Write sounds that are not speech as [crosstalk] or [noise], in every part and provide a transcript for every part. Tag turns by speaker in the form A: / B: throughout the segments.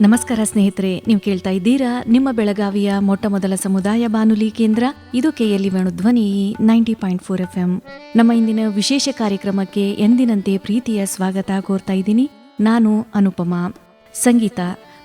A: ನಮಸ್ಕಾರ ಸ್ನೇಹಿತರೆ, ನೀವು ಕೇಳ್ತಾ ಇದ್ದೀರಾ ನಿಮ್ಮ ಬೆಳಗಾವಿಯ ಮೊಟ್ಟ ಮೊದಲ ಸಮುದಾಯ ಬಾನುಲಿ ಕೇಂದ್ರ, ಇದು ಕೆಎಲ್ಇ ಧ್ವನಿ ninety point four F M ನಮ್ಮ ಇಂದಿನ ವಿಶೇಷ ಕಾರ್ಯಕ್ರಮಕ್ಕೆ ಎಂದಿನಂತೆ ಪ್ರೀತಿಯ ಸ್ವಾಗತ ಕೋರ್ತಾ ಇದ್ದೀನಿ ನಾನು ಅನುಪಮಾ. ಸಂಗೀತ,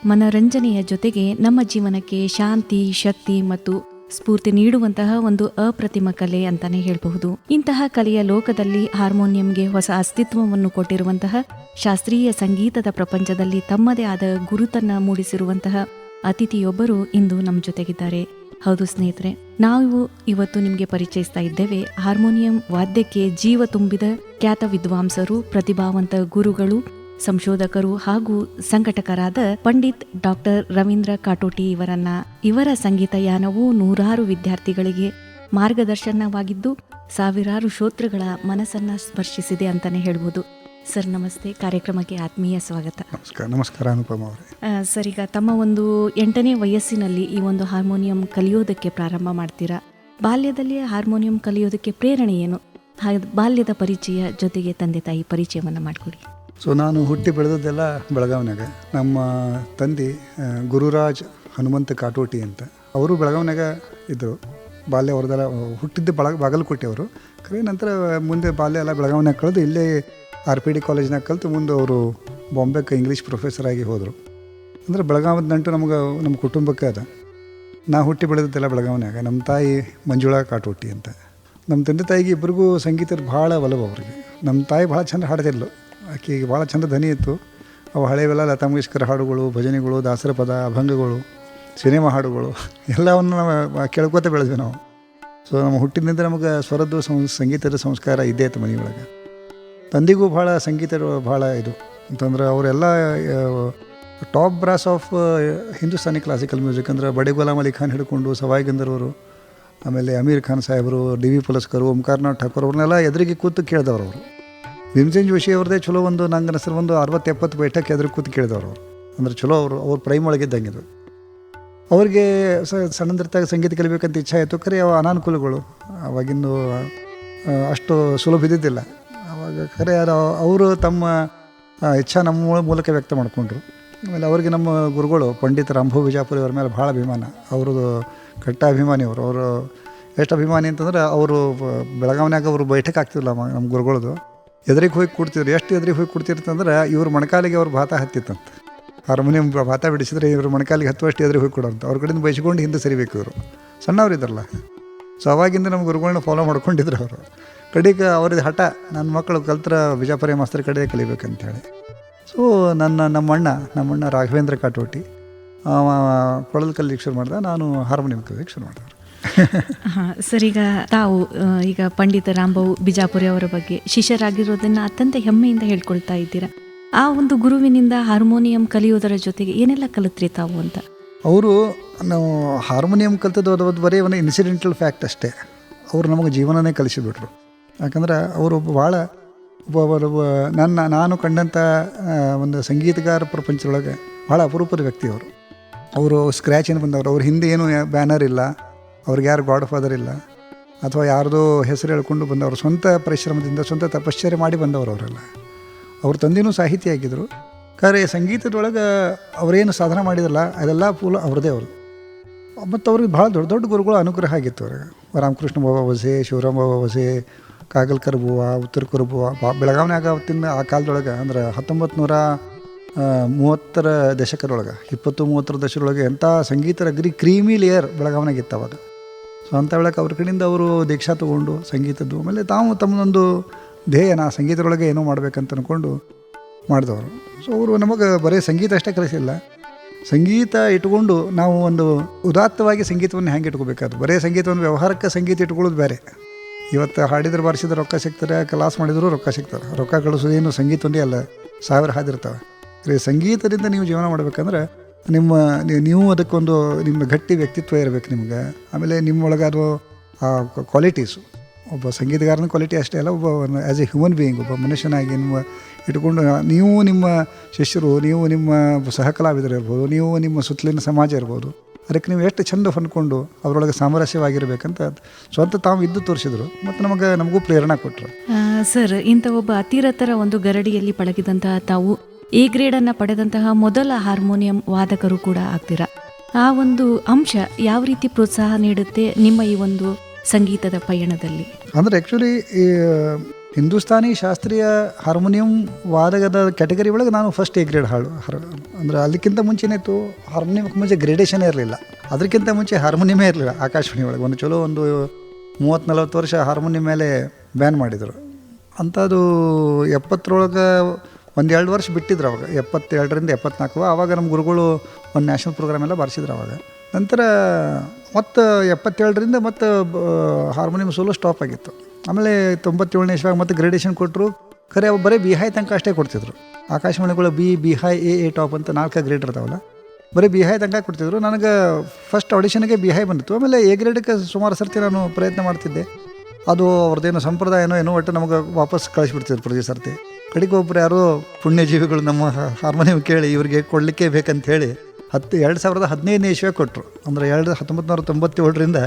A: ಮನರಂಜನೆಯ ಜೊತೆಗೆ ನಮ್ಮ ಜೀವನಕ್ಕೆ ಶಾಂತಿ, ಶಕ್ತಿ ಮತ್ತು ಸ್ಫೂರ್ತಿ ನೀಡುವಂತಹ ಒಂದು ಅಪ್ರತಿಮ ಕಲೆ ಅಂತಾನೆ ಹೇಳಬಹುದು. ಇಂತಹ ಕಲೆಯ ಲೋಕದಲ್ಲಿ ಹಾರ್ಮೋನಿಯಂಗೆ ಹೊಸ ಅಸ್ತಿತ್ವವನ್ನು ಕೊಟ್ಟಿರುವಂತಹ ಶಾಸ್ತ್ರೀಯ ಸಂಗೀತದ ಪ್ರಪಂಚದಲ್ಲಿ ತಮ್ಮದೇ ಆದ ಗುರುತನ್ನ ಮೂಡಿಸಿರುವಂತಹ ಅತಿಥಿಯೊಬ್ಬರು ಇಂದು ನಮ್ಮ ಜೊತೆಗಿದ್ದಾರೆ. ಹೌದು ಸ್ನೇಹಿತರೆ, ನಾವು ಇವತ್ತು ನಿಮಗೆ ಪರಿಚಯಿಸ್ತಾ ಇದ್ದೇವೆ ಹಾರ್ಮೋನಿಯಂ ವಾದ್ಯಕ್ಕೆ ಜೀವ ತುಂಬಿದ ಖ್ಯಾತ ವಿದ್ವಾಂಸರು, ಪ್ರತಿಭಾವಂತ ಗುರುಗಳು ಸಂಶೋಧಕರು ಹಾಗೂ ಸಂಘಟಕರಾದ ಪಂಡಿತ್ ಡಾಕ್ಟರ್ ರವೀಂದ್ರ ಕಾಟೋಟಿ ಇವರನ್ನ ಇವರ ಸಂಗೀತ ಯಾನವು ನೂರಾರು ವಿದ್ಯಾರ್ಥಿಗಳಿಗೆ ಮಾರ್ಗದರ್ಶನವಾಗಿದ್ದು ಸಾವಿರಾರು ಶ್ರೋತೃಗಳ ಮನಸ್ಸನ್ನ ಸ್ಪರ್ಶಿಸಿದೆ ಅಂತಾನೆ ಹೇಳ್ಬೋದು. ಸರ್ ನಮಸ್ತೆ. ಕಾರ್ಯಕ್ರಮಕ್ಕೆ ಆತ್ಮೀಯ ಸ್ವಾಗತ.
B: ನಮಸ್ಕಾರ. ನಮಸ್ಕಾರ ಅನುಪಮ ಅವರೇ.
A: ಸರ್ ಈಗ ತಮ್ಮ ಒಂದು ಎಂಟನೇ ವಯಸ್ಸಿನಲ್ಲಿ ಈ ಒಂದು ಹಾರ್ಮೋನಿಯಂ ಕಲಿಯೋದಕ್ಕೆ ಪ್ರಾರಂಭ ಮಾಡ್ತೀರಾ? ಬಾಲ್ಯದಲ್ಲಿ ಹಾರ್ಮೋನಿಯಂ ಕಲಿಯೋದಕ್ಕೆ ಪ್ರೇರಣೆ ಏನು? ಹಾಗೆ ಬಾಲ್ಯದ ಪರಿಚಯ ಜೊತೆಗೆ ತಂದೆ ತಾಯಿ ಪರಿಚಯವನ್ನು ಮಾಡಿಕೊಡಿ.
B: ಸೊ ನಾನು ಹುಟ್ಟಿ ಬೆಳೆದದ್ದೆಲ್ಲ ಬೆಳಗಾವಿನಾಗ. ನಮ್ಮ ತಂದೆ ಗುರುರಾಜ್ ಹನುಮಂತ ಕಾಟೋಟಿ ಅಂತ. ಅವರು ಬೆಳಗಾವಿನಾಗ ಇದ್ದರು. ಬಾಲ್ಯ ಅವ್ರದ್ದೆಲ್ಲ ಹುಟ್ಟಿದ್ದು ಬಳ ಬಾಗಲಕೋಟೆ ಅವರು ಕರೆ ನಂತರ ಮುಂದೆ ಬಾಲ್ಯ ಎಲ್ಲ ಬೆಳಗಾವಿನಾಗ ಕಳೆದು ಇಲ್ಲೇ ಆರ್ ಪಿ ಡಿ ಕಾಲೇಜ್ನಾಗ ಕಲಿತು ಮುಂದೆ ಅವರು ಬಾಂಬೆಗೆ ಇಂಗ್ಲೀಷ್ ಪ್ರೊಫೆಸರ್ ಆಗಿ ಹೋದರು. ಅಂದರೆ ಬೆಳಗಾವದ ನಂಟು ನಮ್ಗೆ, ನಮ್ಮ ಕುಟುಂಬಕ್ಕೆ ಅದ. ನಾ ಹುಟ್ಟಿ ಬೆಳೆದದ್ದೆಲ್ಲ ಬೆಳಗಾವಿನಾಗ. ನಮ್ಮ ತಾಯಿ ಮಂಜುಳಾ ಕಾಟೋಟಿ ಅಂತ. ನಮ್ಮ ತಂದೆ ತಾಯಿಗೆ ಇಬ್ಬರಿಗೂ ಸಂಗೀತದ ಭಾಳ ಒಲವು ಅವ್ರಿಗೆ. ನಮ್ಮ ತಾಯಿ ಭಾಳ ಚೆಂದ ಹಾಡ್ತಿದ್ಲು. ಆಕೆಗೆ ಭಾಳ ಚಂದ ಧ್ವನಿ ಇತ್ತು. ಅವು ಹಳೆಯವೆಲ್ಲ ಲತಾ ಮಂಗೇಶ್ಕರ್ ಹಾಡುಗಳು, ಭಜನೆಗಳು, ದಾಸರ ಪದ, ಅಭಂಗಗಳು, ಸಿನಿಮಾ ಹಾಡುಗಳು, ಎಲ್ಲವನ್ನು ನಾವು ಕೇಳ್ಕೊತ ಬೆಳೆದ್ವಿ ನಾವು. ಸೊ ನಮ್ಮ ಹುಟ್ಟಿನಿಂದ ನಮಗೆ ಸ್ವರದ್ದು ಸಂಗೀತದ ಸಂಸ್ಕಾರ ಇದ್ದೇ ಇತ್ತು ಮನೆಯೊಳಗೆ ತಂದಿಗೂ ಭಾಳ ಸಂಗೀತ ಭಾಳ ಇದು. ಅಂತಂದ್ರೆ ಅವರೆಲ್ಲ top brass of Hindustani classical music ಅಂದ್ರೆ ಬಡೆ ಗುಲಾಮ್ ಅಲಿ ಖಾನ್ ಹಿಡ್ಕೊಂಡು ಸವಾಯ್ ಗಂಧರ್ವರು ಆಮೇಲೆ ಅಮೀರ್ ಖಾನ್ ಸಾಹೇಬರು, ಡಿ ವಿ ಪುಲಸ್ಕರ್, ಓಂಕಾರ್ನಾಥ್ ಠಾಕೂರ್ ಅವ್ರನ್ನೆಲ್ಲ ಎದುರಿಗೆ ಕೂತು ಕೇಳಿದವರು ಅವರು. ಭೀಮಸೇನ್ ಜೋಶಿ ಅವ್ರದ್ದೇ ಚಲೋ ಒಂದು, ನಂಗೆ ಒಂದು ಅರವತ್ತು ಎಪ್ಪತ್ತು ಬೈಠಕ್ಕೆ ಎದುರು ಕೂತು ಕೇಳಿದವರು ಅಂದ್ರೆ ಚಲೋ ಅವರು, ಅವ್ರ ಪ್ರೈಮ್ ಒಳಗಿದ್ದಂಗೆ ಇದು. ಅವ್ರಿಗೆ ಸಣ್ಣದಿರ್ತಾಗ ಸಂಗೀತ ಕಲಿಬೇಕಂತ ಇಚ್ಛೆ ಆಯಿತು, ಖರೆ ಅವ ಅನಾನುಕೂಲಗಳು. ಅವಾಗಿಂದು ಅಷ್ಟು ಸುಲಭ ಇದ್ದಿದ್ದಿಲ್ಲ. ಅವಾಗ ಖರೆ ಅದು ಅವರು ತಮ್ಮ ಇಚ್ಛಾ ನಮ್ಮ ಮೂಲ- ಮೂಲಕ ವ್ಯಕ್ತ ಮಾಡಿಕೊಂಡ್ರು. ಆಮೇಲೆ ಅವ್ರಿಗೆ ನಮ್ಮ ಗುರುಗಳು, ಪಂಡಿತ ರಾಂಭು ಬಿಜಾಪುರಿ ಅವ್ರ ಮೇಲೆ ಭಾಳ ಅಭಿಮಾನ. ಅವ್ರದ್ದು ಕಟ್ಟ ಅಭಿಮಾನಿ ಅವರು ಅವರು ಎಷ್ಟು ಅಭಿಮಾನಿ ಅಂತಂದ್ರೆ, ಅವರು ಬೆಳಗಾವಿನಾಗ ಅವರು ಬೈಠಕ್ಕೆ ಆಗ್ತಿಲ್ಲ ನಮ್ಮ ಗುರುಗಳದು. ಎದುರಿಗೆ ಹೋಗಿ ಕೊಡ್ತಿದ್ರು. ಎಷ್ಟು ಎದುರಿಗೆ ಹೋಗಿ ಕೂಡ್ತಿರ್ತಂದ್ರೆ ಇವ್ರ ಮಣಕಾಲಿಗೆ ಅವ್ರ ಭಾತ ಹತ್ತಿತ್ತಂತ. ಹಾರ್ಮೋನಿಯಂ ಭಾತ ಬಿಡಿಸಿದ್ರೆ ಇವರು ಮೊಣಕಾಲಿಗೆ ಹತ್ತುವಷ್ಟು ಎದುರಿಗೆ ಹೋಗಿ ಕೊಡೋಂತ. ಅವ್ರ ಕಡೆಯಿಂದ ಬಯಸ್ಕೊಂಡು ಹಿಂದೆ ಸರಿಬೇಕು ಇವರು. ಸಣ್ಣವ್ರು ಇದ್ರಲ್ಲ. ಸೊ ಅವಾಗಿಂದ ನಮ್ಮ ಗುರುಗಳನ್ನ ಫಾಲೋ ಮಾಡ್ಕೊಂಡಿದ್ರು ಅವರು. ಕಡೆಗೆ ಅವ್ರದ್ದು ಹಠ, ನನ್ನ ಮಕ್ಕಳು ಕಲ್ತ್ರ ಬಿಜಾಪುರ ಮಾಸ್ತರ್ ಕಡೆ ಕಲಿಬೇಕಂತೇಳಿ. ಸೊ ನನ್ನ, ನಮ್ಮಣ್ಣ ನಮ್ಮಣ್ಣ ರಾಘವೇಂದ್ರ ಕಾಟೋಟಿ ಕೊಳಲು ಕಲಿಗೆ ಶುರು ಮಾಡ್ದೆ, ನಾನು ಹಾರ್ಮೋನಿಯಂ ಕಲಿಗೆ ಶುರು ಮಾಡಿದೆ. [laughs]
A: ಸರ್ ಈಗ ತಾವು ಈಗ ಪಂಡಿತ ರಾಂಬಾವು ಬಿಜಾಪುರಿ ಅವರ ಬಗ್ಗೆ ಶಿಷ್ಯರಾಗಿರೋದನ್ನ ಅತ್ಯಂತ ಹೆಮ್ಮೆಯಿಂದ ಹೇಳ್ಕೊಳ್ತಾ ಇದ್ದೀರಾ? ಆ ಒಂದು ಗುರುವಿನಿಂದ ಹಾರ್ಮೋನಿಯಂ ಕಲಿಯೋದರ ಜೊತೆಗೆ ಏನೆಲ್ಲ ಕಲಿತ್ರಿ ತಾವು ಅಂತ?
B: ಅವರು ನಾವು ಹಾರ್ಮೋನಿಯಂ ಕಲಿತದ್ದು ಅದು ಬರೀ ಒಂದು ಇನ್ಸಿಡೆಂಟಲ್ ಫ್ಯಾಕ್ಟ್ ಅಷ್ಟೇ. ಅವರು ನಮಗೆ ಜೀವನನೇ ಕಲಿಸಿಬಿಟ್ರು. ಯಾಕಂದ್ರೆ ಅವರು ಭಾಳ ಒಬ್ಬ ನನ್ನ ನಾನು ಕಂಡಂಥ ಒಂದು ಸಂಗೀತಗಾರ ಪ್ರಪಂಚದೊಳಗೆ ಭಾಳ ಅಪರೂಪದ ವ್ಯಕ್ತಿ ಅವರು. ಅವರು ಸ್ಕ್ರ್ಯಾಚಿನ ಬಂದವರು. ಅವ್ರ ಹಿಂದೆ ಏನು ಬ್ಯಾನರ್ ಇಲ್ಲ. ಅವ್ರಿಗೆ ಯಾರು ಗಾಡ್ ಫಾದರ್ ಇಲ್ಲ. ಅಥವಾ ಯಾರ್ದೋ ಹೆಸರು ಹೇಳ್ಕೊಂಡು ಬಂದವರು, ಸ್ವಂತ ಪರಿಶ್ರಮದಿಂದ ಸ್ವಂತ ತಪಶ್ಚರ್ಯ ಮಾಡಿ ಬಂದವರು ಅವರೆಲ್ಲ. ಅವ್ರ ತಂದೆಯೂ ಸಾಹಿತಿ ಆಗಿದ್ದರು ಖರೆ, ಸಂಗೀತದೊಳಗೆ ಅವರೇನು ಸಾಧನೆ ಮಾಡಿದಲ್ಲ ಅದೆಲ್ಲ ಫುಲ್ ಅವ್ರದೇ ಅವರು. ಮತ್ತು ಅವ್ರಿಗೆ ಭಾಳ ದೊಡ್ಡ ದೊಡ್ಡ ಗುರುಗಳು ಅನುಗ್ರಹ ಆಗಿತ್ತು ಅವ್ರಿಗೆ. ರಾಮಕೃಷ್ಣ ಬಾಬಾ ವಸೆ, ಶಿವರಾಮ್ ಬಾಬಾ ವಸೆ, ಕಾಗಲ್ಕರ್ ಬುವ ಉತ್ತರ ಕುರುಬುವ ಬಾ ಬೆಳಗಾವಿನಾಗ ಅವತ್ತಿನ ಆ ಕಾಲದೊಳಗೆ ಅಂದ್ರೆ ಹತ್ತೊಂಬತ್ತು ನೂರ ಮೂವತ್ತರ ದಶಕದೊಳಗೆ, ಇಪ್ಪತ್ತು ಮೂವತ್ತರ ದಶಕದೊಳಗೆ ಎಂಥ ಸಂಗೀತ ಅಗ್ರಿ ಕ್ರೀಮಿ ಲೇಯರ್ ಬೆಳಗಾವಿನಾಗ ಇತ್ತು ಅವಾಗ ಸೊ ಅಂತ ಹೇಳಕ್ಕೆ ಅವ್ರ ಕಡೆಯಿಂದ ಅವರು ದೀಕ್ಷಾ ತೊಗೊಂಡು ಸಂಗೀತದ್ದು, ಆಮೇಲೆ ತಾವು ತಮ್ಮದೊಂದು ಧ್ಯೇಯ ನಾ ಸಂಗೀತದೊಳಗೆ ಏನೋ ಮಾಡಬೇಕಂತ ಅಂದ್ಕೊಂಡು ಮಾಡಿದವರು. ಸೊ ಅವರು ನಮಗೆ ಬರೀ ಸಂಗೀತ ಅಷ್ಟೇ ಕಲಿಸಿಲ್ಲ. ಸಂಗೀತ ಇಟ್ಕೊಂಡು ನಾವು ಒಂದು ಉದಾತ್ತವಾಗಿ ಸಂಗೀತವನ್ನು ಹೆಂಗೆ ಇಟ್ಕೋಬೇಕಾದ್ರು. ಬರೀ ಸಂಗೀತವನ್ನು ವ್ಯವಹಾರಕ್ಕೆ ಸಂಗೀತ ಇಟ್ಕೊಳ್ಳೋದು ಬೇರೆ. ಇವತ್ತು ಹಾಡಿದ್ರೆ ಬಾರಿಸಿದ್ರೆ ರೊಕ್ಕ ಸಿಗ್ತಾರೆ ಕ್ಲಾಸ್ ಮಾಡಿದ್ರು ರೊಕ್ಕ ಸಿಗ್ತಾರೆ ರೊಕ್ಕ ಕಳಿಸೋದೇನು ಸಂಗೀತ ಒಂದೇ ಅಲ್ಲ, ಸಾವಿರ ಹಾದಿರ್ತಾವೆ. ರೀ ಸಂಗೀತದಿಂದ ನೀವು ಜೀವನ ಮಾಡ್ಬೇಕಂದ್ರೆ ನಿಮ್ಮ, ನೀವು- ಅದಕ್ಕೊಂದು ನಿಮ್ಮ ಗಟ್ಟಿ ವ್ಯಕ್ತಿತ್ವ ಇರಬೇಕು ನಿಮ್ಗೆ. ಆಮೇಲೆ ನಿಮ್ಮೊಳಗೆ ಅದು ಕ್ವಾಲಿಟೀಸು ಒಬ್ಬ ಸಂಗೀತಗಾರನ ಕ್ವಾಲಿಟಿ ಅಷ್ಟೇ ಅಲ್ಲ, ಒಬ್ಬ ಆ್ಯಸ್ ಎ ಹ್ಯೂಮನ್ ಬೀಯಿಂಗ್ ಒಬ್ಬ ಮನುಷ್ಯನಾಗಿ ನಿಮ್ಮ ಇಟ್ಕೊಂಡು ನೀವು ನಿಮ್ಮ ಶಿಷ್ಯರು, ನೀವು ನಿಮ್ಮ ಸಹಕಲಾವಿದರು ಇರ್ಬೋದು, ನೀವು ನಿಮ್ಮ ಸುತ್ತಲಿನ ಸಮಾಜ ಇರ್ಬೋದು. ಅದಕ್ಕೆ ನೀವು ಎಷ್ಟು ಚೆಂದ ಹೊಂದ್ಕೊಂಡು ಅವರೊಳಗೆ ಸಾಮರಸ್ಯವಾಗಿರಬೇಕಂತ ಸ್ವಂತ ತಾವು ಇದ್ದು ತೋರಿಸಿದ್ರು. ಮತ್ತು ನಮಗೆ, ನಮಗೂ ಪ್ರೇರಣೆ ಕೊಟ್ಟರು
A: ಸರ್, ಇಂಥ ಒಬ್ಬ ಅತಿರತರ ಒಂದು ಗರಡಿಯಲ್ಲಿ ಪಳಗಿದಂತಹ ತಾವು ಎ ಗ್ರೇಡನ್ನು ಪಡೆದಂತಹ ಮೊದಲ ಹಾರ್ಮೋನಿಯಂ ವಾದಕರು ಕೂಡ ಆಗ್ತೀರಾ? ಆ ಒಂದು ಅಂಶ ಯಾವ ರೀತಿ ಪ್ರೋತ್ಸಾಹ ನೀಡುತ್ತೆ ನಿಮ್ಮ ಈ ಒಂದು ಸಂಗೀತದ ಪಯಣದಲ್ಲಿ?
B: ಅಂದ್ರೆ ಆ್ಯಕ್ಚುಲಿ ಈ, ಹಿಂದೂಸ್ತಾನಿ ಶಾಸ್ತ್ರೀಯ ಹಾರ್ಮೋನಿಯಂ ವಾದಕದ ಕ್ಯಾಟಗರಿ ಒಳಗೆ ನಾನು ಫಸ್ಟ್ ಎ ಗ್ರೇಡ್ ಹಾಡು ಅಂದ್ರೆ ಅಂದರೆ ಅದಕ್ಕಿಂತ ಮುಂಚೆನೇ ಇತ್ತು ಹಾರ್ಮೋನಿಯಂ ಮುಂಚೆ ಗ್ರೇಡೇಷನ್ ಇರಲಿಲ್ಲ. ಅದಕ್ಕಿಂತ ಮುಂಚೆ ಹಾರ್ಮೋನಿಯಮೇ ಇರಲಿಲ್ಲ ಆಕಾಶವಾಣಿ ಒಳಗೆ. ಒಂದು ಚಲೋ ಒಂದು ಮೂವತ್ತು ನಲವತ್ತು ವರ್ಷ ಹಾರ್ಮೋನಿಯಂ ಮೇಲೆ ಬ್ಯಾನ್ ಮಾಡಿದರು. ಅಂಥದ್ದು ಎಪ್ಪತ್ತರೊಳಗೆ ಒಂದು ಎರಡು ವರ್ಷ ಬಿಟ್ಟಿದ್ರು ಅವಾಗ, ಎಪ್ಪತ್ತೆರಡರಿಂದ ಎಪ್ಪತ್ನಾಲ್ಕು. ಆವಾಗ ನಮ್ಮ ಗುರುಗಳು ಒಂದು ನ್ಯಾಷನಲ್ ಪ್ರೋಗ್ರಾಮ್ ಎಲ್ಲ ಬರ್ಸಿದ್ರು ಅವಾಗ. ನಂತರ ಮತ್ತು ಎಪ್ಪತ್ತೇಳರಿಂದ ಮತ್ತು ಹಾರ್ಮೋನಿಯಂ ಸೋಲೋ ಸ್ಟಾಪ್ ಆಗಿತ್ತು. ಆಮೇಲೆ ತೊಂಬತ್ತೇಳನೇ ಇಸ್ವಾಗ ಮತ್ತು ಗ್ರೇಡೇಷನ್ ಕೊಟ್ಟರು ಖರೆ, ಅವು ಬರೀ ಬಿಹಾಯ್ ತನಕ ಅಷ್ಟೇ ಕೊಡ್ತಿದ್ರು. ಆಕಾಶವಾಣಿಗಳು B B high A A top ಅಂತ ನಾಲ್ಕು ಗ್ರೇಡ್ ಇರ್ತಾವಲ್ಲ, ಬರೀ ಬಿಹಾಯ್ ತನಕ ಕೊಡ್ತಿದ್ರು. ನನಗೆ ಫಸ್ಟ್ ಆಡಿಷನ್ಗೆ ಬಿಹಾಯ್ ಬಂದಿತ್ತು. ಆಮೇಲೆ ಎ ಗ್ರೇಡಕ್ಕೆ ಸುಮಾರು ಸರ್ತಿ ನಾನು ಪ್ರಯತ್ನ ಮಾಡ್ತಿದ್ದೆ. ಅದು ಅವ್ರದ್ದೇನು ಸಂಪ್ರದಾಯನೋ ಏನೋ ಒಟ್ಟು ನಮಗೆ ವಾಪಸ್ ಕಳಿಸ್ಬಿಡ್ತಿದ್ರು ಪ್ರತಿ ಸರ್ತಿ. ಕಡೆಗೆ ಒಬ್ರು ಯಾರೋ ಪುಣ್ಯಜೀವಿಗಳು ನಮ್ಮ ಹಾರ್ಮೋನಿಯಂ ಕೇಳಿ ಇವರಿಗೆ ಕೊಡಲಿಕ್ಕೆ ಬೇಕಂತ ಹೇಳಿ ಹತ್ತು ಎರಡು ಸಾವಿರದ ಹದಿನೈದನೇ ಇಶ್ವೇ ಕೊಟ್ಟರು ಅಂದರೆ ಎರಡು ಹತ್ತೊಂಬತ್ತು ನೂರ ತೊಂಬತ್ತೇಳರಿಂದ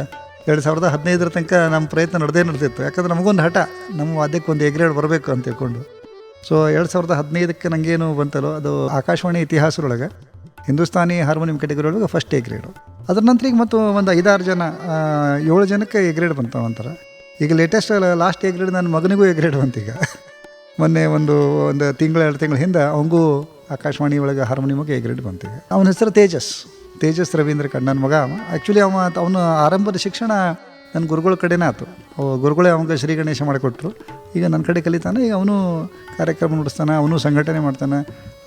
B: ಎರಡು ಸಾವಿರದ ಹದಿನೈದರ ತನಕ ನಮ್ಮ ಪ್ರಯತ್ನ ನಡೆದೇ ನಡೆದಿತ್ತು. ಯಾಕಂದ್ರೆ ನಮಗೊಂದು ಹಠ, ನಮ್ಮ ವಾದ್ಯಕ್ಕೆ ಒಂದು ಎಗ್ರೇಡ್ ಬರಬೇಕು ಅಂತ ತಿಳ್ಕೊಂಡು ಸೊ ಎರಡು ಸಾವಿರದ ಹದಿನೈದಕ್ಕೆ ನನಗೇನು ಬಂತಲ್ಲೋ, ಅದು ಆಕಾಶವಾಣಿ ಇತಿಹಾಸದೊಳಗೆ ಹಿಂದೂಸ್ತಾನಿ ಹಾರ್ಮೋನಿಯಂ ಕ್ಯಾಟಗರಿ ಒಳಗೆ ಫಸ್ಟ್ ಎ ಅದರ ನಂತರ ಈಗ ಮತ್ತು ಒಂದು ಐದಾರು ಜನ ಏಳು ಜನಕ್ಕೆ ಎಗ್ರೇಡ್ ಗ್ರೇಡ್ ಬಂತ ಒಂಥರ. ಈಗ ಲೇಟೆಸ್ಟ್ ಲಾಸ್ಟ್ ಎ ಗ್ರೇಡ್ ನನ್ನ ಮಗನಿಗೂ ಎ ಗ್ರೇಡ್ ಬಂತೀಗ ಮೊನ್ನೆ ಒಂದು ಒಂದು ತಿಂಗಳು, ಎರಡು ತಿಂಗಳ ಹಿಂದೆ ಅವಂಗೂ ಆಕಾಶವಾಣಿ ಒಳಗೆ ಹಾರ್ಮೋನಿಯಮ್ಗೆ ಎ ಗ್ರೇಡ್ ಬಂತೀಗ ಅವನ ಹೆಸರು ತೇಜಸ್. ತೇಜಸ್ ರವೀಂದ್ರ ಕಣ್, ನನ್ನ ಮಗ ಆ್ಯಕ್ಚುಲಿ ಅವ ಅವನು ಆರಂಭದ ಶಿಕ್ಷಣ ನನ್ನ ಗುರುಗಳ ಕಡೆನೇ ಅವ ಗುರುಗಳೇ ಅವಂಗೆ ಶ್ರೀ ಗಣೇಶ ಮಾಡಿಕೊಟ್ರು. ಈಗ ನನ್ನ ಕಡೆ ಕಲಿತಾನೆ, ಈಗ ಅವನು ಕಾರ್ಯಕ್ರಮ ನಡೆಸ್ತಾನೆ, ಅವನು ಸಂಘಟನೆ ಮಾಡ್ತಾನೆ,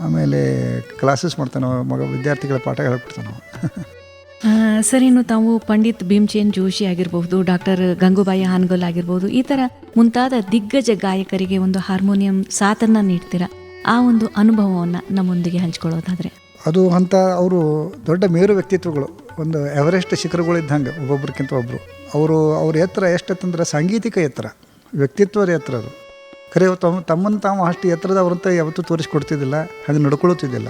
B: ಆಮೇಲೆ ಕ್ಲಾಸಸ್ ಮಾಡ್ತಾನೆ, ಮಗ ವಿದ್ಯಾರ್ಥಿಗಳ ಪಾಠ ಹೇಳ್ಕೊಡ್ತಾನೆ [laughs]
A: ಸರ್, ಇನ್ನು ತಾವು ಪಂಡಿತ್ ಭೀಮ್ಚೇನ್ ಜೋಶಿ ಆಗಿರಬಹುದು, ಡಾಕ್ಟರ್ ಗಂಗೂಬಾಯಿ ಹಾನ್ಗಲ್ ಆಗಿರ್ಬೋದು ಈ ಥರ ಮುಂತಾದ ದಿಗ್ಗಜ ಗಾಯಕರಿಗೆ ಒಂದು ಹಾರ್ಮೋನಿಯಂ ಸಾಥನ್ನ ನೀಡ್ತೀರಾ? ಆ ಒಂದು ಅನುಭವವನ್ನು ನಮ್ಮೊಂದಿಗೆ ಹಂಚ್ಕೊಳ್ಳೋದಾದ್ರೆ.
B: ಅದು ಅಂತ ಅವರು ದೊಡ್ಡ ಮೇರು ವ್ಯಕ್ತಿತ್ವಗಳು. ಒಂದು ಎವರೆಸ್ಟ್ ಶಿಖರಗಳಿದ್ದಂಗೆ ಒಬ್ಬೊಬ್ರಿಗಿಂತ ಒಬ್ಬರು ಅವರು, ಅವ್ರ ಎತ್ತರ ಎಷ್ಟಂತಂದ್ರೆ ಸಾಂಗೀತಿಕ ಎತ್ತರ, ವ್ಯಕ್ತಿತ್ವದ ಎತ್ತರ ಅದು. ಕರೆ ತಮ್ಮ, ತಮ್ಮನ್ನು ತಾವು ಅಷ್ಟು ಎತ್ತರದವ್ರಂತ ಯಾವತ್ತೂ ತೋರಿಸ್ಕೊಡ್ತಿದ್ದಿಲ್ಲ, ಹಾಗೆ ನಡ್ಕೊಳ್ಳುತ್ತಿದ್ದಿಲ್ಲ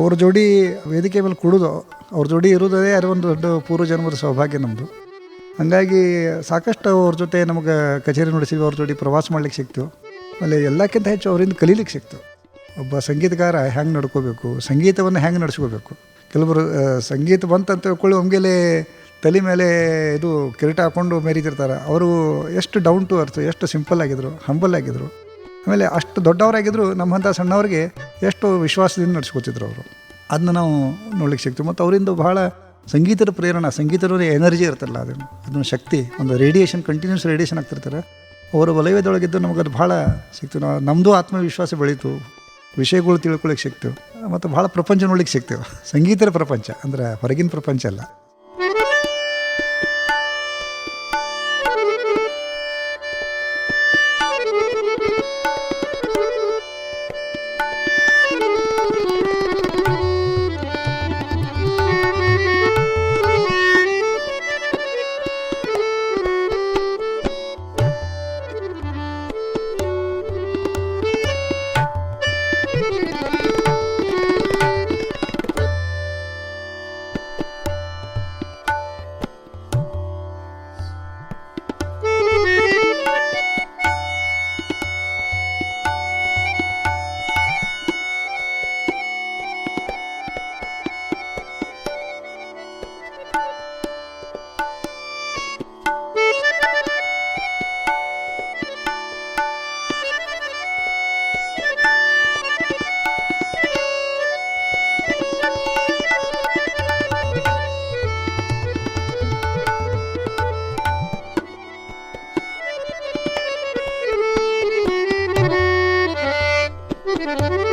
B: ಅವ್ರ ಜೋಡಿ ವೇದಿಕೆ ಮೇಲೆ ಕುಡಿದು ಅವ್ರ ಜೋಡಿ ಇರೋದೇ ಅದೇ ಒಂದು ದೊಡ್ಡ ಪೂರ್ವಜನ್ಮದ ಸೌಭಾಗ್ಯ ನಮ್ಮದು ಹಾಗಾಗಿ ಸಾಕಷ್ಟು ಅವ್ರ ಜೊತೆ ನಮಗೆ ಕಚೇರಿ ನಡೆಸಿದ್ವಿ ಅವ್ರ ಜೋಡಿ ಪ್ರವಾಸ ಮಾಡ್ಲಿಕ್ಕೆ ಸಿಕ್ತು. ಆಮೇಲೆ ಎಲ್ಲಕ್ಕಿಂತ ಹೆಚ್ಚು ಅವರಿಂದ ಕಲೀಲಿಕ್ಕೆ ಸಿಕ್ತು. ಒಬ್ಬ ಸಂಗೀತಗಾರ ಹೆಂಗೆ ನಡ್ಕೋಬೇಕು, ಸಂಗೀತವನ್ನು ಹೆಂಗೆ ನಡೆಸ್ಕೋಬೇಕು? ಕೆಲವರು ಸಂಗೀತ ಬಂತಂತ ತಿಳ್ಕೊಳ್ಳಿ ಒಮ್ಮೆಲೆ ತಲೆ ಮೇಲೆ ಇದು ಕಿರೀಟ ಹಾಕ್ಕೊಂಡು ಮೇರಿತಿರ್ತಾರೆ. ಅವರು ಎಷ್ಟು ಡೌನ್ ಟು ಅರ್ಥ ಎಷ್ಟು ಸಿಂಪಲ್ ಆಗಿದ್ರು ಹಂಬಲ್ ಆಗಿದ್ರು. ಆಮೇಲೆ ಅಷ್ಟು ದೊಡ್ಡವರಾಗಿದ್ರು ನಮ್ಮಂಥ ಸಣ್ಣವ್ರಿಗೆ ಎಷ್ಟು ವಿಶ್ವಾಸದಿಂದ ನಡೆಸ್ಕೊತಿದ್ರು ಅವರು. ಅದನ್ನ ನಾವು ನೋಡ್ಲಿಕ್ಕೆ ಸಿಗ್ತೀವಿ ಮತ್ತು ಅವರಿಂದ ಬಹಳ ಸಂಗೀತದ ಪ್ರೇರಣೆ ಸಂಗೀತದ ಎನರ್ಜಿ ಇರ್ತಲ್ಲ ಅದನ್ನು, ಅದನ್ನ ಶಕ್ತಿ, ಒಂದು ರೇಡಿಯೇಷನ್ ಕಂಟಿನ್ಯೂಸ್ ರೇಡಿಯೇಷನ್ ಆಗ್ತಿರ್ತಾರೆ. ಅವರ ವಲಯದೊಳಗಿದ್ದು ನಮಗೆ ಅದು ಭಾಳ ಸಿಕ್ತು. ನಾವು ನಮ್ಮದು ಆತ್ಮವಿಶ್ವಾಸ ಬೆಳೀತು. ವಿಷಯಗಳು ತಿಳ್ಕೊಳ್ಳಿಕ್ಕೆ ಸಿಕ್ತು. ಮತ್ತು ಭಾಳ ಪ್ರಪಂಚ ನೋಡ್ಲಿಕ್ಕೆ ಸಿಗ್ತೇವೆ ಸಂಗೀತದ ಪ್ರಪಂಚ, ಅಂದ್ರೆ ಹೊರಗಿನ ಪ್ರಪಂಚ ಅಲ್ಲ. Thank [laughs] you.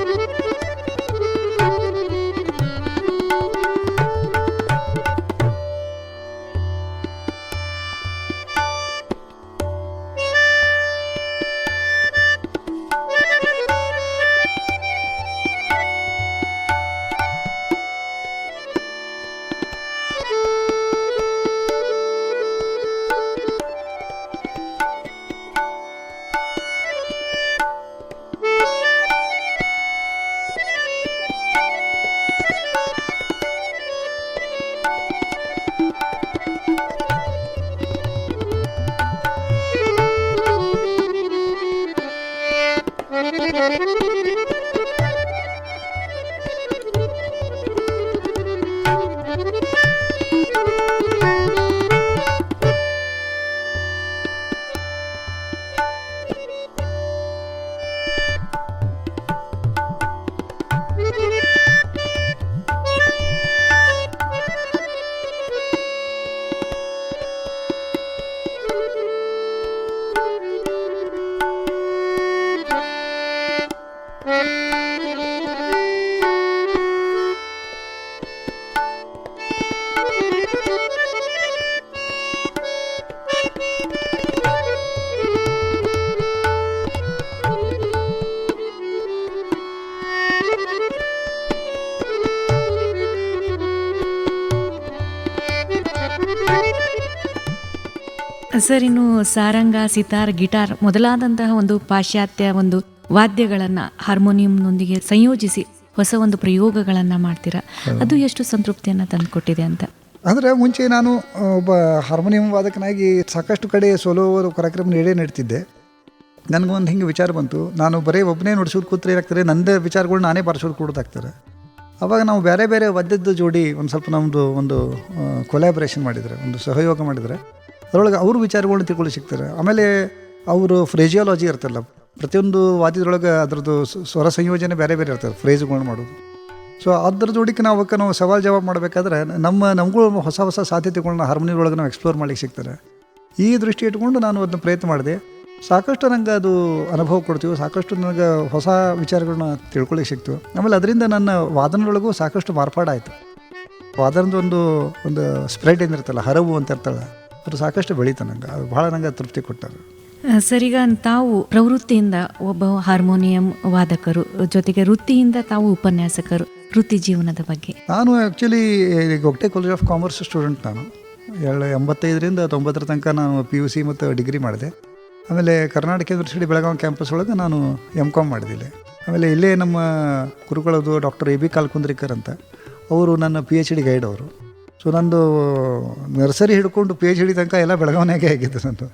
A: ಸರ್ ಇನ್ನು ಸಾರಂಗ ಸಿತಾರ್ ಗಿಟಾರ್ ಮೊದಲಾದಂತಹ ಒಂದು ಪಾಶ್ಚಾತ್ಯ ಒಂದು ವಾದ್ಯಗಳನ್ನು ಹಾರ್ಮೋನಿಯಂನೊಂದಿಗೆ ಸಂಯೋಜಿಸಿ ಹೊಸ ಒಂದು ಪ್ರಯೋಗಗಳನ್ನು ಮಾಡ್ತೀರಾ? ಅದು ಎಷ್ಟು ಸಂತೃಪ್ತಿಯನ್ನು ತಂದುಕೊಟ್ಟಿದೆ ಅಂತ?
B: ಅಂದರೆ ಮುಂಚೆ ನಾನು ಒಬ್ಬ ಹಾರ್ಮೋನಿಯಂ ವಾದಕನಾಗಿ ಸಾಕಷ್ಟು ಕಡೆ ಸೋಲೋ ಕಾರ್ಯಕ್ರಮ ನೀಡೇ ನೀಡ್ತಿದ್ದೆ. ನನಗೊಂದು ಹಿಂಗೆ ವಿಚಾರ ಬಂತು. ನಾನು ಬರೀ ಒಬ್ಬನೇ ನುಡಿಸೋದು ಕೂತ್ರೆ ಏನಾಗ್ತಾರೆ ನಂದೇ ವಿಚಾರಗಳು ನಾನೇ ಬಾರಿಸೋದು ಕೊಡೋದಾಗ್ತಾರೆ ಅವಾಗ ನಾವು ಬೇರೆ ಬೇರೆ ವಾದ್ಯದ ಜೋಡಿ ಒಂದು ಸ್ವಲ್ಪ ನಮ್ಮದು ಒಂದು ಕೊಲ್ಯಾಬ್ರೇಷನ್ ಮಾಡಿದರೆ ಒಂದು ಸಹಯೋಗ ಮಾಡಿದರೆ ಅದರೊಳಗೆ ಅವ್ರ ವಿಚಾರಗಳನ್ನ ತಿಳ್ಕೊಳ್ಳಿ ಸಿಗ್ತಾರೆ. ಆಮೇಲೆ ಅವರು ಫ್ರೇಜಿಯಾಲಜಿ ಇರ್ತಲ್ಲ, ಪ್ರತಿಯೊಂದು ವಾದ್ಯದೊಳಗೆ ಅದರದ್ದು ಸ್ವರ ಸಂಯೋಜನೆ ಬೇರೆ ಬೇರೆ ಇರ್ತದೆ ಫ್ರೇಜ್ಗಳನ್ನ ಮಾಡೋದು. ಸೊ ಅದ್ರ ಜೋಡಿಗೆ ನಾವು ನಾವು ಸವಾಲು ಜವಾಬ್ ಮಾಡಬೇಕಾದ್ರೆ, ನಮ್ಮ, ನಮಗೂ ಹೊಸ ಹೊಸ ಸಾಧ್ಯತೆಗಳನ್ನ ಹಾರ್ಮೋನಿ ಒಳಗೆ ನಾವು ಎಕ್ಸ್ಪ್ಲೋರ್ ಮಾಡಲಿಕ್ಕೆ ಸಿಗ್ತಾರೆ ಈ ದೃಷ್ಟಿ ಇಟ್ಕೊಂಡು ನಾನು ಅದನ್ನ ಪ್ರಯತ್ನ ಮಾಡಿದೆ. ಸಾಕಷ್ಟು ನನಗೆ ಅದು ಅನುಭವ ಕೊಡ್ತೀವಿ, ಸಾಕಷ್ಟು ನನಗೆ ಹೊಸ ವಿಚಾರಗಳನ್ನ ತಿಳ್ಕೊಳ್ಳಿಕ್ಕೆ ಸಿಕ್ತು ಆಮೇಲೆ ಅದರಿಂದ ನನ್ನ ವಾದನದೊಳಗೂ ಸಾಕಷ್ಟು ಮಾರ್ಪಾಡಾಯಿತು. ವಾದನದ ಒಂದು ಒಂದು ಸ್ಪ್ರೆಡ್ ಏನಿರ್ತಲ್ಲ ಹರವು ಅಂತ ಇರ್ತಲ್ಲ ಅದು ಸಾಕಷ್ಟು ಬೆಳೀತು ನಂಗೆ. ಅದು ಭಾಳ ನಂಗೆ ತೃಪ್ತಿ ಕೊಟ್ಟಾರೆ
A: ಸರಿಗ ಸರ್ ಈಗ ತಾವು ಪ್ರವೃತ್ತಿಯಿಂದ ಒಬ್ಬ ಹಾರ್ಮೋನಿಯಂ ವಾದಕರು ಜೊತೆಗೆ ವೃತ್ತಿಯಿಂದ ತಾವು ಉಪನ್ಯಾಸಕರು ವೃತ್ತಿ ಜೀವನದ ಬಗ್ಗೆ.
B: ನಾನು actually Gogte college of commerce student ನಾನು. ಎರಡು ಎಂಬತ್ತೈದರಿಂದ ತೊಂಬತ್ತರ ತನಕ ನಾನು ಪಿ ಯು ಸಿ ಮತ್ತು ಡಿಗ್ರಿ ಮಾಡಿದೆ. ಆಮೇಲೆ ಕರ್ನಾಟಕ ಯೂನಿವರ್ಸಿಟಿ ಬೆಳಗಾವಿ ಕ್ಯಾಂಪಸ್ ಒಳಗೆ ನಾನು ಎಂ ಕಾಮ್ ಮಾಡಿದ್ದಿಲ್ಲ ಆಮೇಲೆ ಇಲ್ಲೇ ನಮ್ಮ ಗುರುಗಳದು ಡಾಕ್ಟರ್ ಎ ಬಿ ಕಾಲ್ಕುಂದ್ರಿಕರ್ ಅಂತ. ಅವರು ನನ್ನ ಪಿ ಎಚ್ ಡಿ ಗೈಡ್ ಅವರು. ಸೊ ನಂದು ನರ್ಸರಿ ಹಿಡ್ಕೊಂಡು ಪಿ ಎಚ್ ಡಿ ತನಕ ಎಲ್ಲ ಬೆಳಗಾವಿನಾಗೆ ಆಗಿದ್ದು ನಂದು.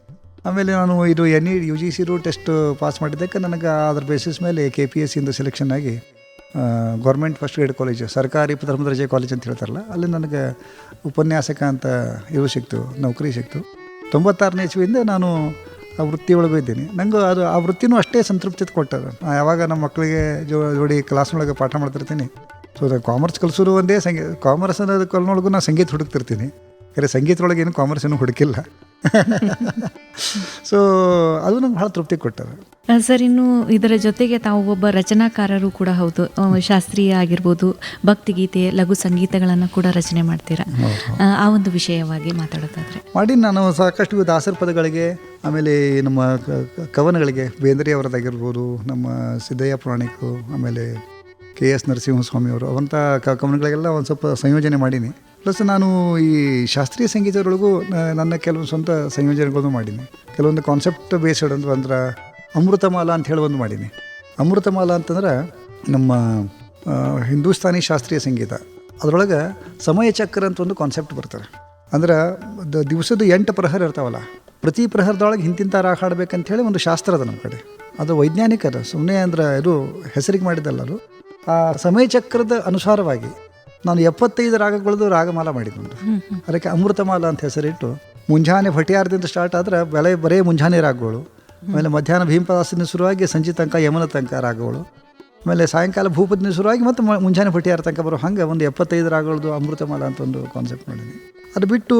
B: ಆಮೇಲೆ ನಾನು ಇದು N E U G C ರು ಟೆಸ್ಟ್ ಪಾಸ್ ಮಾಡಿದ್ದಕ್ಕೆ ನನಗೆ ಅದ್ರ ಬೇಸಿಸ್ ಮೇಲೆ ಕೆ ಪಿ ಎಸ್ ಸಿಯಿಂದ ಸೆಲೆಕ್ಷನ್ ಆಗಿ ಗೌರ್ಮೆಂಟ್ ಫಸ್ಟ್ ಗ್ರೇಡ್ ಕಾಲೇಜು ಸರ್ಕಾರಿ ಪ್ರಥಮ ದರ್ಜೆ ಕಾಲೇಜ್ ಅಂತ ಹೇಳ್ತಾರಲ್ಲ, ಅಲ್ಲಿ ನನಗೆ ಉಪನ್ಯಾಸಕ ಅಂತ ಇದು ಸಿಕ್ತು, ನೌಕರಿ ಸಿಕ್ತು. ತೊಂಬತ್ತಾರನೇ ಇಸ್ವಿಯಿಂದ ನಾನು ಆ ವೃತ್ತಿ ಒಳಗೆ ಇದ್ದೀನಿ. ನಂಗೆ ಅದು ಆ ವೃತ್ತಿನೂ ಅಷ್ಟೇ ಸಂತೃಪ್ತಿ ಕೊಟ್ಟರು ಯಾವಾಗ ನಮ್ಮ ಮಕ್ಕಳಿಗೆ ಜೋ, ಜೋಡಿ ಕ್ಲಾಸ್ನೊಳಗೆ ಪಾಠ ಮಾಡ್ತಿರ್ತೀನಿ ಸೊ ಅದು ಕಾಮರ್ಸ್ ಕಲಿಸೋರು ಒಂದೇ ಸಂಗೀತ ಕಾಮರ್ಸ್ ಅನ್ನೋದು ಕಲ್ನೊಳಗೂ ನಾನು ಸಂಗೀತ ಹುಡುಕ್ತಿರ್ತೀನಿ. ಖರೆ ಸಂಗೀತದೊಳಗೆ ಏನು ಕಾಮರ್ಸ್ ಏನು ಹುಡುಕಿಲ್ಲ. ಸೊ ಅದು ನಂಗೆ ಭಾಳ ತೃಪ್ತಿ ಕೊಟ್ಟದ.
A: ಸರ್ ಇನ್ನು ಇದರ ಜೊತೆಗೆ ತಾವು ಒಬ್ಬ ರಚನಾಕಾರರು ಕೂಡ ಹೌದು. ಶಾಸ್ತ್ರೀಯ ಆಗಿರ್ಬೋದು ಭಕ್ತಿಗೀತೆ ಲಘು ಸಂಗೀತಗಳನ್ನು ಕೂಡ ರಚನೆ ಮಾಡ್ತೀರಾ? ಆ, ಒಂದು ವಿಷಯವಾಗಿ ಮಾತಾಡೋದಾದ್ರೆ.
B: ಮಾಡಿ ನಾನು ಸಾಕಷ್ಟು ದಾಸರ ಪದಗಳಿಗೆ ಆಮೇಲೆ ನಮ್ಮ ಕವನಗಳಿಗೆ ಬೇಂದ್ರೆ ಅವರದ್ದಾಗಿರ್ಬೋದು ನಮ್ಮ ಸಿದ್ದಯ್ಯ ಪುರಾಣಿಕರು ಆಮೇಲೆ ಕೆ ಎಸ್ ನರಸಿಂಹಸ್ವಾಮಿಯವರು ಅವಂಥ ಕವನಗಳಿಗೆಲ್ಲ ಒಂದು ಸ್ವಲ್ಪ ಸಂಯೋಜನೆ ಮಾಡೀನಿ. ಪ್ಲಸ್ ನಾನು ಈ ಶಾಸ್ತ್ರೀಯ ಸಂಗೀತದೊಳಗೂ ನನ್ನ ಕೆಲವು ಸ್ವಂತ ಸಂಯೋಜನೆಗಳನ್ನು ಮಾಡೀನಿ. ಕೆಲವೊಂದು ಕಾನ್ಸೆಪ್ಟ್ ಬೇಸ್ಡ್ ಅಂತ ಅಂದ್ರೆ ಅಮೃತಮಾಲ ಅಂತ ಹೇಳಿ ಒಂದು ಮಾಡೀನಿ. ಅಮೃತಮಾಲ ಅಂತಂದ್ರೆ ನಮ್ಮ ಹಿಂದೂಸ್ತಾನಿ ಶಾಸ್ತ್ರೀಯ ಸಂಗೀತ. ಅದರೊಳಗೆ ಸಮಯ ಚಕ್ರ ಅಂತ ಒಂದು ಕಾನ್ಸೆಪ್ಟ್ ಬರ್ತಾರೆ. ಅಂದ್ರೆ ದ- ದಿವಸದ ಎಂಟು ಪ್ರಹರ ಇರ್ತಾವಲ್ಲ, ಪ್ರತಿ ಪ್ರಹರದೊಳಗೆ ಹಿಂತಿಂತ ರಾಗ ಹಾಡ್ಬೇಕಂತ ಹೇಳಿ ಒಂದು ಶಾಸ್ತ್ರ ಅದ ನಮ್ಮ ಕಡೆ. ಅದು ವೈಜ್ಞಾನಿಕ ಅದ ಸುಮ್ಮನೆ ಅಂದ್ರೆ ಇದು ಹೆಸರಿಗೆ ಮಾಡಿದ್ದಲ್ಲ ಅದು. ಆ ಸಮಯ ಚಕ್ರದ ಅನುಸಾರವಾಗಿ ನಾನು ಎಪ್ಪತ್ತೈದು ರಾಗಗಳದ್ದು ರಾಗಮಾಲ ಮಾಡಿದ್ದು ಅದಕ್ಕೆ ಅಮೃತಮಾಲ ಅಂತ ಹೆಸರಿಟ್ಟು ಮುಂಜಾನೆ ಭಟಿಯಾರದಿಂದ ಸ್ಟಾರ್ಟ್ ಆದ್ರೆ ಬೆಳೆ ಬರೇ ಮುಂಜಾನೆ ರಾಗಗಳು. ಆಮೇಲೆ ಮಧ್ಯಾಹ್ನ ಭೀಮಪದಾಸಿನ ಶುರುವಾಗಿ ಸಂಜೆ ತನಕ ಯಮನ ತನಕ ರಾಗಗಳು. ಆಮೇಲೆ ಸಾಯಂಕಾಲ ಭೂಪತಿನ ಶುರುವಾಗಿ ಮತ್ತು ಮುಂಜಾನೆ ಭಟಿಯಾರ ತನಕ ಬರೋ ಹಂಗೆ ಒಂದು ಎಪ್ಪತ್ತೈದು ರಾಗಗಳದ್ದು ಅಮೃತಮಾಲ ಅಂತ ಒಂದು ಕಾನ್ಸೆಪ್ಟ್ ಮಾಡಿದ್ದೀನಿ. ಅದು ಬಿಟ್ಟು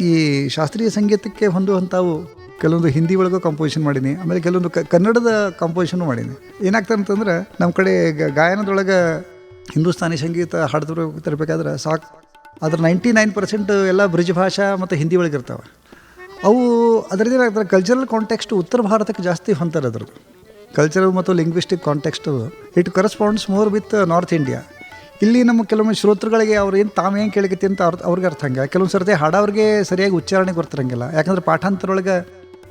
B: ಈ ಶಾಸ್ತ್ರೀಯ ಸಂಗೀತಕ್ಕೆ ಹೊಂದುವಂಥವು ಕೆಲವೊಂದು ಹಿಂದಿ ಒಳಗೂ ಕಂಪೋಸಿಷನ್ ಮಾಡೀನಿ, ಆಮೇಲೆ ಕೆಲವೊಂದು ಕನ್ನಡದ ಕಂಪೋಸಿಷನ್ ಮಾಡೀನಿ. ಏನಾಗ್ತದೆ ಅಂತಂದ್ರೆ ನಮ್ಮ ಕಡೆ ಗಾಯನದೊಳಗೆ ಹಿಂದೂಸ್ತಾನಿ ಸಂಗೀತ ಹಾಡ್ತಿರೋ ತರಬೇಕಾದ್ರೆ ಸಾಕು. ಅದ್ರ ನೈಂಟಿ ನೈನ್ ಪರ್ಸೆಂಟ್ ಎಲ್ಲ ಬ್ರಿಜ್ ಭಾಷಾ ಮತ್ತು ಹಿಂದಿ ಒಳಗೆ ಇರ್ತಾವೆ. ಅವು ಅದರದ್ದು ಏನಾಗ್ತದೆ ಕಲ್ಚರಲ್ ಕಾಂಟೆಕ್ಸ್ಟ್ ಉತ್ತರ ಭಾರತಕ್ಕೆ ಜಾಸ್ತಿ ಹೊಂತಾರೆ ಅದ್ರದ್ದು. ಕಲ್ಚರಲ್ ಮತ್ತು linguistic context it corresponds more with north India ಇಲ್ಲಿ ನಮ್ಮ ಕೆಲವೊಮ್ಮೆ ಶ್ರೋತೃಗಳಿಗೆ ಅವ್ರು ಏನು ತಾವು ಏನು ಕೇಳಿಕತ್ತಿ ಅಂತ ಅವ್ರ ಅವ್ರಿಗೆ ಅರ್ಥ ಹಂಗೆ. ಕೆಲವೊಂದು ಸರ್ತಿ ಹಾಡೋರಿಗೆ ಸರಿಯಾಗಿ ಉಚ್ಚಾರಣೆ ಗೊತ್ತಿರಂಗಿಲ್ಲ ಯಾಕಂದ್ರೆ ಪಾಠಾಂತರೊಳಗೆ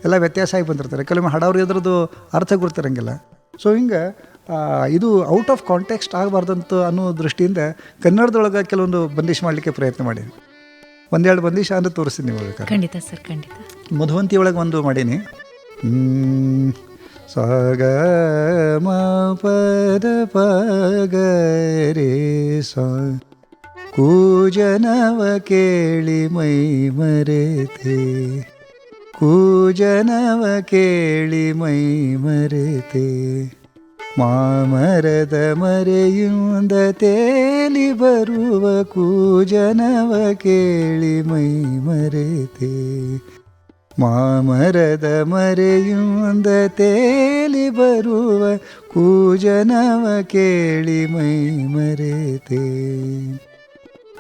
B: ಎಲ್ಲ ವ್ಯತ್ಯಾಸ ಆಗಿ ಬಂದಿರ್ತಾರೆ. ಕೆಲವೊಮ್ಮೆ ಹಡವ್ರು ಇದ್ರದ್ದು ಅರ್ಥ ಗುರ್ತಿರಂಗಿಲ್ಲ. ಸೊ ಹಿಂಗೆ ಇದು ಔಟ್ ಆಫ್ ಕಾಂಟೆಕ್ಸ್ಟ್ ಆಗಬಾರ್ದಂತ ಅನ್ನೋ ದೃಷ್ಟಿಯಿಂದ ಕನ್ನಡದೊಳಗೆ ಕೆಲವೊಂದು ಬಂದಿಶ್ ಮಾಡಲಿಕ್ಕೆ ಪ್ರಯತ್ನ ಮಾಡೀನಿ ಒಂದೆರಡು ಬಂದಿಶ ಅಂದ್ರೆ ತೋರಿಸ್ತೀನಿ ನೀವು
A: ಖಂಡಿತ ಸರ್ ಖಂಡಿತ.
B: ಮಧುವಂತಿ ಒಳಗೆ ಒಂದು ಮಾಡೀನಿ. ಹ್ಮ್. ಸ ಗ ಮ ಪದ ಪ ಗ ರೇ ಸ ಕೂಜನವ ಕೇಳಿ ಮೈ ಮರೆತೆ. ಕೂಜನವ ಕೇಳಿ ಮೈ ಮರೆತೆ, ಮಾಮರದ ಮರೆಯುಂದ ತೇಲಿ ಬರುವ ಕೂಜನವ ಕೇಳಿ ಮೈ ಮರೆತೆ, ಮಾಮರದ ಮರೆಯುಂದ ತೇಲಿ ಬರುವ ಕೂಜನವ ಕೇಳಿ ಮೈ ಮರೆತೆ.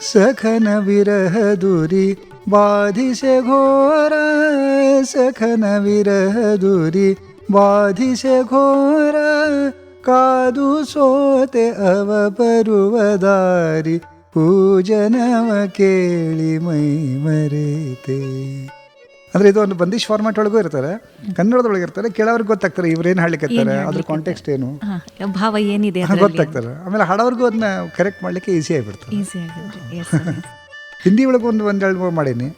B: ಸಖನ ವಿರಹ ದುರಿ ಬಾಧಿಸೆ ಘೋರ ಸಖನ ವಿರಹ ದುರಿ ಬಾಧಿಸೆ ಘೋರ ಕಾದು ಸೋತೆ ಅವ ಪರುವದಾರಿ ಪೂಜನವ ಕೇಳಿ ಮೈ ಮರೆತೆ. ಅಂದ್ರೆ ಇದು ಒಂದು ಬಂದಿಶ್ ಫಾರ್ಮ್ಯಾಟ್ ಒಳಗೂ ಇರ್ತಾರೆ ಕನ್ನಡದೊಳಗೆ ಇರ್ತಾರೆ ಕೇಳೋರ್ಗೆ ಗೊತ್ತಾಗ್ತಾರೆ ಇವ್ರೇನು ಹಾಡ್ಲಿಕ್ಕೆ ಅದ್ರ ಕಾಂಟೆಕ್ಸ್ಟ್ ಏನು.
A: ಭಾವ ಏನಿದೆ
B: ಗೊತ್ತಾಗ್ತಾರೆ ಆಮೇಲೆ ಹಾಡೋರ್ಗೂ ಅದನ್ನ ಕರೆಕ್ಟ್ ಮಾಡ್ಲಿಕ್ಕೆ ಈಸಿ ಆಗಿಬಿಡ್ತಾರೆ
A: ಈಸಿ ಆಗಿ ಎಸ್
B: ಹಿಂದಿ ಒಳಗೆ ಒಂದು ಒಂದು ಎರಡು ಮೂರು ಮಾಡೀನಿ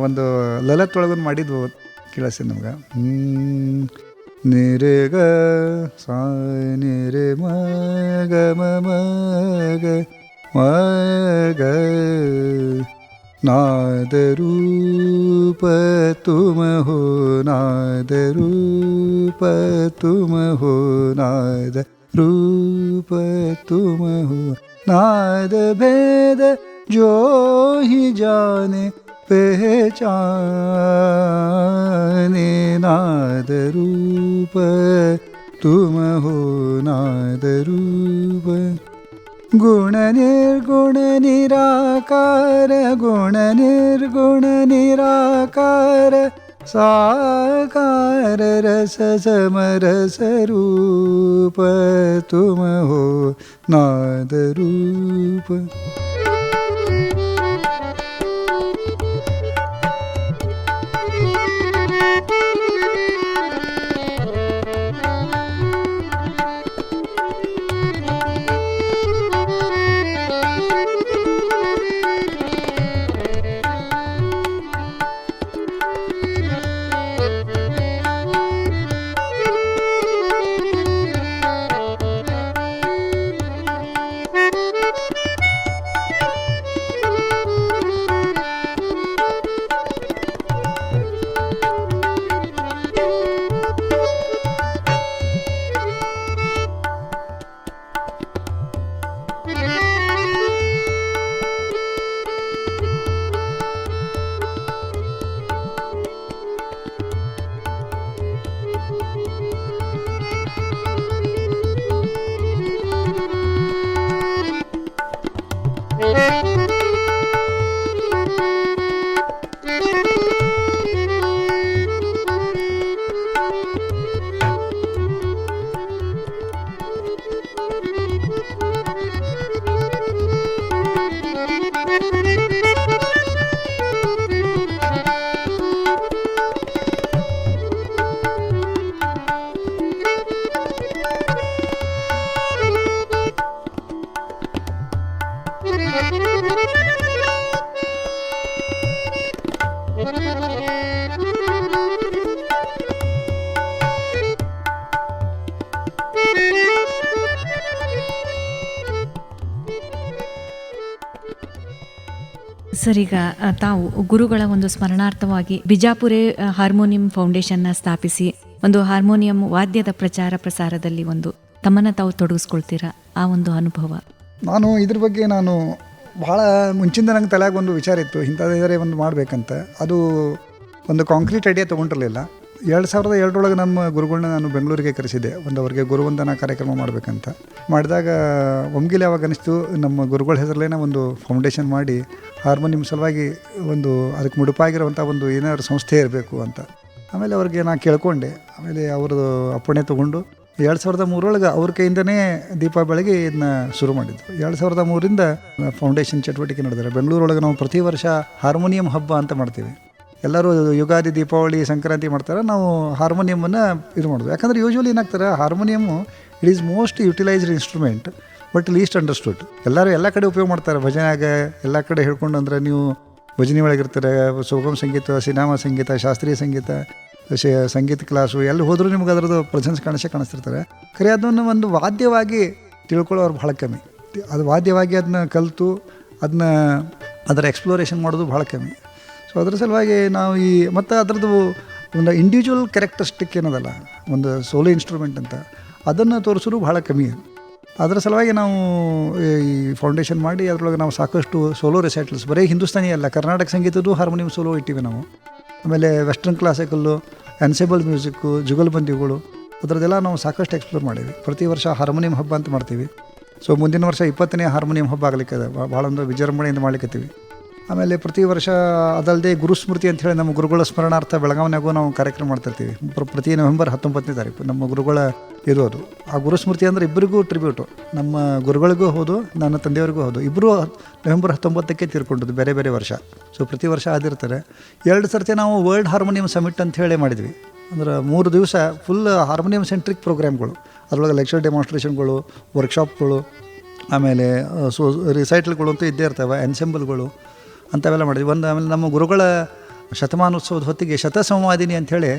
B: ಒಂದು ಲಲಿತ್ ಒಳಗೊಂದು ಮಾಡಿದ್ವು ಕೇಳಿಸಿ ನಮ್ಗೆ ನಿರೇಗ ಸಾ ನಿರೆ ಮಗ ಮಗ ಮಗ ನಾದರೂಪ ತುಮ ಹೋ ನಾದರೂಪ ತುಮ ಹೋ ನಾದ ರೂಪ ತುಮ ಹೋ ನಾದ ಭೇದ जो ही जाने, पहचाने नाद रूप, तुम हो नाद रूप। गुण निर्गुण निराकार, गुण निर्गुण निराकार, साकार रस समरस रूप, तुम हो नाद रूप।
A: ಸರ್ ಈಗ ತಾವು ಗುರುಗಳ ಒಂದು ಸ್ಮರಣಾರ್ಥವಾಗಿ ಬಿಜಾಪುರೆ ಹಾರ್ಮೋನಿಯಂ ಫೌಂಡೇಶನ್ನ ಸ್ಥಾಪಿಸಿ ಒಂದು ಹಾರ್ಮೋನಿಯಂ ವಾದ್ಯದ ಪ್ರಚಾರ ಪ್ರಸಾರದಲ್ಲಿ ಒಂದು ತಮ್ಮನ್ನ ತಾವು ತೊಡಗಿಸ್ಕೊಳ್ತೀರಾ? ಆ ಒಂದು ಅನುಭವ.
B: ನಾನು ಇದ್ರ ಬಗ್ಗೆ ನಾನು ಭಾಳ ಮುಂಚಿಂದ ನಂಗೆ ತಲೆಯಾಗ ಒಂದು ವಿಚಾರ ಇತ್ತು. ಇಂಥದ್ದರೆ ಒಂದು ಮಾಡಬೇಕಂತ. ಅದು ಒಂದು ಕಾಂಕ್ರೀಟ್ ಐಡಿಯಾ ತೊಗೊಂಡಿರಲಿಲ್ಲ. ಎರಡು ಸಾವಿರದ ಎರಡರೊಳಗೆ ನಮ್ಮ ಗುರುಗಳನ್ನ ನಾನು ಬೆಂಗಳೂರಿಗೆ ಕರೆಸಿದ್ದೆ. ಒಂದು ಅವ್ರಿಗೆ ಗುರುವಂದನಾ ಕಾರ್ಯಕ್ರಮ ಮಾಡಬೇಕಂತ. ಮಾಡಿದಾಗ ಒಮ್ಗಿಲೆ ಯಾವಾಗ ಅನಿಸ್ತು, ನಮ್ಮ ಗುರುಗಳ ಹೆಸರಲ್ಲೇನೆ ಒಂದು ಫೌಂಡೇಶನ್ ಮಾಡಿ ಹಾರ್ಮೋನಿಯಂ ಸಲುವಾಗಿ ಒಂದು ಅದಕ್ಕೆ ಮುಡುಪಾಗಿರುವಂಥ ಒಂದು ಏನಾದ್ರು ಸಂಸ್ಥೆ ಇರಬೇಕು ಅಂತ. ಆಮೇಲೆ ಅವ್ರಿಗೆ ನಾನು ಕೇಳ್ಕೊಂಡೆ. ಆಮೇಲೆ ಅವ್ರದ್ದು ಅಪ್ಪಣೆ ತೊಗೊಂಡು ಎರಡು ಸಾವಿರದ ಮೂರೊಳಗೆ ಅವ್ರ ಕೈಯಿಂದನೇ ದೀಪ ಬೆಳಗ್ಗೆ ಇದನ್ನ ಶುರು ಮಾಡಿದ್ದು. ಎರಡು ಸಾವಿರದ ಮೂರಿಂದ ಫೌಂಡೇಶನ್ ಚಟುವಟಿಕೆ ನಡೆದರೆ ಬೆಂಗಳೂರೊಳಗೆ ನಾವು ಪ್ರತಿ ವರ್ಷ ಹಾರ್ಮೋನಿಯಂ ಹಬ್ಬ ಅಂತ ಮಾಡ್ತೀವಿ. ಎಲ್ಲರೂ ಯುಗಾದಿ, ದೀಪಾವಳಿ, ಸಂಕ್ರಾಂತಿ ಮಾಡ್ತಾರೆ. ನಾವು ಹಾರ್ಮೋನಿಯಮನ್ನು ಇದು ಮಾಡೋದು. ಯಾಕಂದರೆ ಯೂಶ್ವಲಿ ಏನಾಗ್ತಾರೆ harmonium it is most utilized instrument but least understood ಎಲ್ಲರೂ ಎಲ್ಲ ಕಡೆ ಉಪಯೋಗ ಮಾಡ್ತಾರೆ. ಭಜನೆಯಾಗ ಎಲ್ಲ ಕಡೆ ಹೇಳ್ಕೊಂಡು ಅಂದರೆ ನೀವು ಭಜನೆ ಒಳಗಿರ್ತಾರೆ ಸುಗಮ ಸಂಗೀತ, ಸಿನಿಮಾ ಸಂಗೀತ, ಶಾಸ್ತ್ರೀಯ ಸಂಗೀತ ಸಂಗೀತ ಕ್ಲಾಸು ಎಲ್ಲಿ ಹೋದರೂ ನಿಮ್ಗೆ ಅದರದ್ದು ಪ್ರೆಸೆನ್ಸ್ ಕಾಣಿಸೇ ಕಾಣಿಸ್ತಿರ್ತಾರೆ. ಖರೆ ಅದನ್ನು ಒಂದು ವಾದ್ಯವಾಗಿ ತಿಳ್ಕೊಳ್ಳೋರು ಭಾಳ ಕಮ್ಮಿ. ಅದು ವಾದ್ಯವಾಗಿ ಅದನ್ನ ಕಲಿತು, ಅದನ್ನ ಅದರ ಎಕ್ಸ್ಪ್ಲೋರೇಷನ್ ಮಾಡೋದು ಭಾಳ ಕಮ್ಮಿ. ಸೊ ಅದರ ಸಲುವಾಗಿ ನಾವು ಈ ಮತ್ತು ಅದರದ್ದು ಒಂದು ಇಂಡಿವಿಜುವಲ್ ಕ್ಯಾರೆಕ್ಟರಿಸ್ಟಿಕ್ ಏನದಲ್ಲ, ಒಂದು ಸೋಲೋ ಇನ್ಸ್ಟ್ರೂಮೆಂಟ್ ಅಂತ, ಅದನ್ನು ತೋರಿಸೋರು ಭಾಳ ಕಮ್ಮಿ. ಅದರ ಸಲುವಾಗಿ ನಾವು ಈ ಫೌಂಡೇಶನ್ ಮಾಡಿ ಅದರೊಳಗೆ ನಾವು ಸಾಕಷ್ಟು ಸೋಲೋ ರೆಸೈಟಲ್ಸ್ ಬರೀ ಹಿಂದೂಸ್ತಾನಿ ಅಲ್ಲ, ಕರ್ನಾಟಕ ಸಂಗೀತದ್ದು ಹಾರ್ಮೋನಿಯಂ ಸೋಲೋ ಇಟ್ಟಿವಿ ನಾವು. ಆಮೇಲೆ ವೆಸ್ಟರ್ನ್ ಕ್ಲಾಸಿಕಲ್ಲು ಅನ್ಸೇಬಲ್ ಮ್ಯೂಸಿಕ್ಕು ಜುಗಲ್ಬಂದಿಗಳು ಅದರದ್ದೆಲ್ಲ ನಾವು ಸಾಕಷ್ಟು ಎಕ್ಸ್ಪ್ಲೋರ್ ಮಾಡೀವಿ ಪ್ರತಿ ವರ್ಷ ಹಾರ್ಮೋನಿಯಂ ಹಬ್ಬ ಅಂತ ಮಾಡ್ತೀವಿ. ಸೊ ಮುಂದಿನ ವರ್ಷ ಇಪ್ಪತ್ತನೇ ಹಾರ್ಮೋನಿಯಂ ಹಬ್ಬ ಆಗಲಿಕ್ಕೆ ಭಾಳ ಒಂದು ವಿಜೃಂಭಣೆಯಿಂದ ಮಾಡ್ಲಿಕ್ಕತ್ತೀವಿ ಆಮೇಲೆ ಪ್ರತಿ ವರ್ಷ ಅದಲ್ಲದೆ ಗುರುಸ್ಮೃತಿ ಅಂತ ಹೇಳಿ ನಮ್ಮ ಗುರುಗಳ ಸ್ಮರಣಾರ್ಥ ಬೆಳಗಾವಿನಾಗೂ ನಾವು ಕಾರ್ಯಕ್ರಮ ಮಾಡ್ತಿರ್ತೀವಿ. ಪ್ರತಿ ನವೆಂಬರ್ ಹತ್ತೊಂಬತ್ತನೇ ತಾರೀಕು ನಮ್ಮ ಗುರುಗಳ ಇರೋದು ಆ ಗುರುಸ್ಮೃತಿ ಅಂದರೆ ಇಬ್ಬರಿಗೂ ಟ್ರಿಬ್ಯೂಟು ನಮ್ಮ ಗುರುಗಳಿಗೂ ಹೌದು, ನನ್ನ ತಂದೆಯವರಿಗೂ ಹೌದು. ಇಬ್ಬರು ನವೆಂಬರ್ ಹತ್ತೊಂಬತ್ತಕ್ಕೆ ತೀರ್ಕೊಂಡದ್ದು ಬೇರೆ ಬೇರೆ ವರ್ಷ. ಸೊ ಪ್ರತಿ ವರ್ಷ ಆದಿರ್ತಾರೆ ಎರಡು ಸರ್ತಿ ನಾವು ವರ್ಲ್ಡ್ ಹಾರ್ಮೋನಿಯಂ ಸಮಿಟ್ ಅಂತ ಹೇಳಿ ಮಾಡಿದ್ವಿ. ಅಂದ್ರೆ ಮೂರು ದಿವಸ ಫುಲ್ ಹಾರ್ಮೋನಿಯಂ ಸೆಂಟ್ರಿಕ್ ಪ್ರೋಗ್ರಾಮ್ಗಳು ಅದರೊಳಗೆ ಲೆಕ್ಚರ್ ಡೆಮಾನ್ಸ್ಟ್ರೇಷನ್ಗಳು ವರ್ಕ್ಶಾಪ್ಗಳು ಆಮೇಲೆ ಸೊ ರಿಸೈಟ್ಲ್ಗಳು ಅಂತೂ ಇದ್ದೇ ಇರ್ತವೆ ಎನ್ಸೆಂಬಲ್ಗಳು ಅಂಥವೆಲ್ಲ ಮಾಡಿದ್ವಿ. ಒಂದು ಆಮೇಲೆ ನಮ್ಮ ಗುರುಗಳ ಶತಮಾನೋತ್ಸವದ ಹೊತ್ತಿಗೆ ಶತಸಂವಾದಿನಿ ಅಂಥೇಳಿ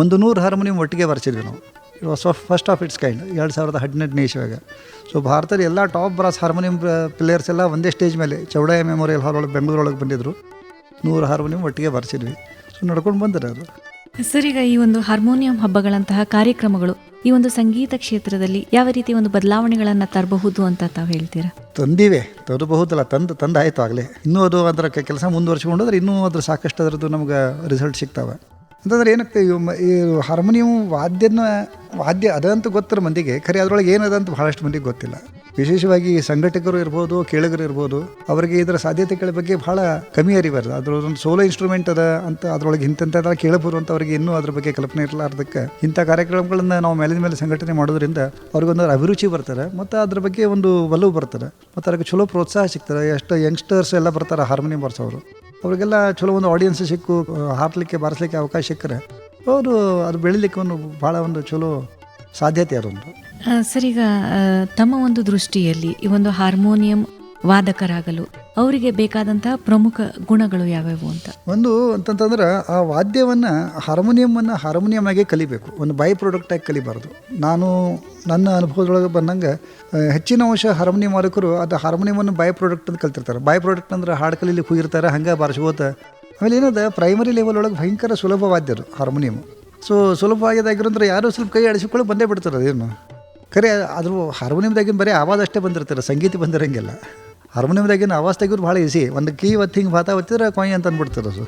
B: ಒಂದು ನೂರು ಹಾರ್ಮೋನಿಯಂ ಒಟ್ಟಿಗೆ ಬರ್ಸಿದ್ವಿ ನಾವು. It was first of its kind ಎರಡು ಸಾವಿರದ ಹದಿನೆಂಟನೇ ಇಶ್ವಾಗ ಸೊ ಭಾರತದ ಎಲ್ಲ ಟಾಪ್ ಬ್ರಾಸ್ ಹಾರ್ಮೋನಿಯಂ ಪ್ಲೇಯರ್ಸ್ ಎಲ್ಲ ಒಂದೇ ಸ್ಟೇಜ್ ಮೇಲೆ ಚೌಡಾಯ ಮೆಮೋರಿಯಲ್ ಹಾಲ್ ಒಳಗೆ, ಬೆಂಗಳೂರೊಳಗೆ ಬಂದಿದ್ದರು ನೂರು ಹಾರ್ಮೋನಿಯಂ ಒಟ್ಟಿಗೆ ಬರ್ಸಿದ್ವಿ. ಸೊ ನಡ್ಕೊಂಡು ಬಂದರು ಅವರು
A: ಸರ್ ಈಗ ಈ ಒಂದು ಹಾರ್ಮೋನಿಯಂ ಹಬ್ಬಗಳಂತಹ ಕಾರ್ಯಕ್ರಮಗಳು ಈ ಒಂದು ಸಂಗೀತ ಕ್ಷೇತ್ರದಲ್ಲಿ ಯಾವ ರೀತಿ ಒಂದು ಬದಲಾವಣೆಗಳನ್ನು ತರಬಹುದು ಅಂತ ತಾವು ಹೇಳ್ತೀರಾ?
B: ತಂದಿವೆ, ತರಬಹುದಲ್ಲ, ತಂದು, ತಂದಾಯಿತು ಆಗಲೇ. ಇನ್ನೂ ಅದು ಅದರ ಕೆಲಸ ಮುಂದುವರ್ಸ್ಕೊಂಡೋದ್ರೆ ಇನ್ನೂ ಅದ್ರ ಸಾಕಷ್ಟು ಅದರದ್ದು ನಮ್ಗೆ ರಿಸಲ್ಟ್ ಸಿಗ್ತಾವೆ. ಅಂತಂದ್ರೆ ಏನಕ್ಕೆ ಈ ಹಾರ್ಮೋನಿಯಂ ವಾದ್ಯನ, ವಾದ್ಯ ಅದಂತೂ ಗೊತ್ತಿರೋ ಮಂದಿಗೆ, ಖರೆ ಅದರೊಳಗೆ ಏನದ ಅಂತ ಭಾಳಷ್ಟು ಮಂದಿಗೆ ಗೊತ್ತಿಲ್ಲ. ವಿಶೇಷವಾಗಿ ಸಂಘಟಕರು ಇರ್ಬೋದು, ಕೇಳಗರು ಇರ್ಬೋದು, ಅವರಿಗೆ ಇದರ ಸಾಧ್ಯತೆಗಳ ಬಗ್ಗೆ ಬಹಳ ಕಮ್ಮಿ ಅರಿಬಾರ್ದು ಅದರೊಂದು ಸೋಲೋ ಇನ್ಸ್ಟ್ರೂಮೆಂಟ್ ಅದ ಅಂತ, ಅದ್ರೊಳಗೆ ಇಂಥಂಥ ಕೇಳಬಹುದು ಅಂತ ಅವರಿಗೆ ಇನ್ನೂ ಅದ್ರ ಬಗ್ಗೆ ಕಲ್ಪನೆ ಇರಲಾರ್ದಕ್ಕೆ. ಇಂಥ ಕಾರ್ಯಕ್ರಮಗಳನ್ನ ನಾವು ಮೇಲಿನ ಮೇಲೆ ಸಂಘಟನೆ ಮಾಡೋದ್ರಿಂದ ಅವ್ರಿಗೊಂದು ಅಭಿರುಚಿ ಬರ್ತಾರೆ, ಮತ್ತು ಅದ್ರ ಬಗ್ಗೆ ಒಂದು ಒಲವು ಬರ್ತಾರೆ, ಮತ್ತು ಅದಕ್ಕೆ ಚಲೋ ಪ್ರೋತ್ಸಾಹ ಸಿಗ್ತಾರೆ. ಎಷ್ಟು ಯಂಗ್ಸ್ಟರ್ಸ್ ಎಲ್ಲ ಬರ್ತಾರೆ ಹಾರ್ಮೋನಿಯಂ ಬರ್ಸೋರು ಅವರಿಗೆಲ್ಲ ಚಲೋ ಒಂದು ಆಡಿಯನ್ಸ್ ಸಿಕ್ಕು, ಹಾರ್ಲಿಕ್ಕೆ, ಬಾರಿಸ್ಲಿಕ್ಕೆ ಅವಕಾಶ ಸಿಕ್ಕರೆ, ಅವರು ಅದು ಬೆಳಿಲಿಕ್ಕೆ ಒಂದು ಭಾಳ ಒಂದು ಚಲೋ ಸಾಧ್ಯತೆ ಅದೊಂದು.
A: ಸರ್ ಈಗ ತಮ್ಮ ಒಂದು ದೃಷ್ಟಿಯಲ್ಲಿ ಈ ಒಂದು ಹಾರ್ಮೋನಿಯಂ ವಾದಕರಾಗಲು ಅವರಿಗೆ ಬೇಕಾದಂತಹ ಪ್ರಮುಖ ಗುಣಗಳು ಯಾವ್ಯಾವು ಅಂತ?
B: ಒಂದು ಅಂತಂತಂದ್ರೆ ಆ ವಾದ್ಯವನ್ನು ಹಾರ್ಮೋನಿಯಮನ್ನು ಹಾರ್ಮೋನಿಯಂ ಆಗಿ ಕಲಿಬೇಕು. ಒಂದು ಬೈ ಪ್ರಾಡಕ್ಟಾಗಿ ಕಲಿಬಾರ್ದು. ನಾನು ನನ್ನ ಅನುಭವದೊಳಗೆ ಬಂದಂಗೆ ಹೆಚ್ಚಿನ ಅಂಶ ಹಾರ್ಮೋನಿಯಂ ಮಾಲಕರು ಅದು ಹಾರ್ಮೋನಿಯಮನ್ನು ಬೈ ಪ್ರಾಡಕ್ಟ್ ಅಂತ ಕಲ್ತಿರ್ತಾರೆ. ಬೈ ಪ್ರಾಡಕ್ಟ್ ಅಂದ್ರೆ ಹಾಡು ಕಲಿಲಿ ಹೋಗಿರ್ತಾರೆ ಹಂಗೆ ಬಾರಿಸ್ಕೋತ. ಆಮೇಲೆ ಏನದ ಪ್ರೈಮರಿ ಲೆವೆಲ್ ಒಳಗೆ ಭಯಂಕರ ಸುಲಭ ವಾದ್ಯರು ಹಾರ್ಮೋನಿಯಮ್ ಸೊ ಸುಲಭವಾಗಿದ್ದಾಗಿರೋಂದ್ರೆ ಯಾರು ಸ್ವಲ್ಪ ಕೈ ಆಡಿಸಿಕೊಳ್ಳಿ ಬಂದೇ ಬಿಡ್ತಾರೆ ಅದೇನು? ಖರೆ ಅದ್ರ ಹಾರ್ಮೋನಿಯಮ್ದಾಗಿನ ಬರೀ ಆವಾಜ್ ಅಷ್ಟೇ ಬಂದಿರ್ತಾರೆ, ಸಂಗೀತ ಬಂದಿರಂಗಿಲ್ಲ. ಹಾರ್ಮೋನಿಯಮ್ದಾಗಿನ ಆವಾಜ್ ತೆಗೆದು ಭಾಳ ಈಸಿ. ಒಂದು ಕೀ ಒತ್ತು ಹಿಂಗೆ ಭಾತ ಒತ್ತಿದ್ರೆ ಕೊಯ್ ಅಂತ ಅಂದ್ಬಿಡ್ತಾರೆ ಅದು.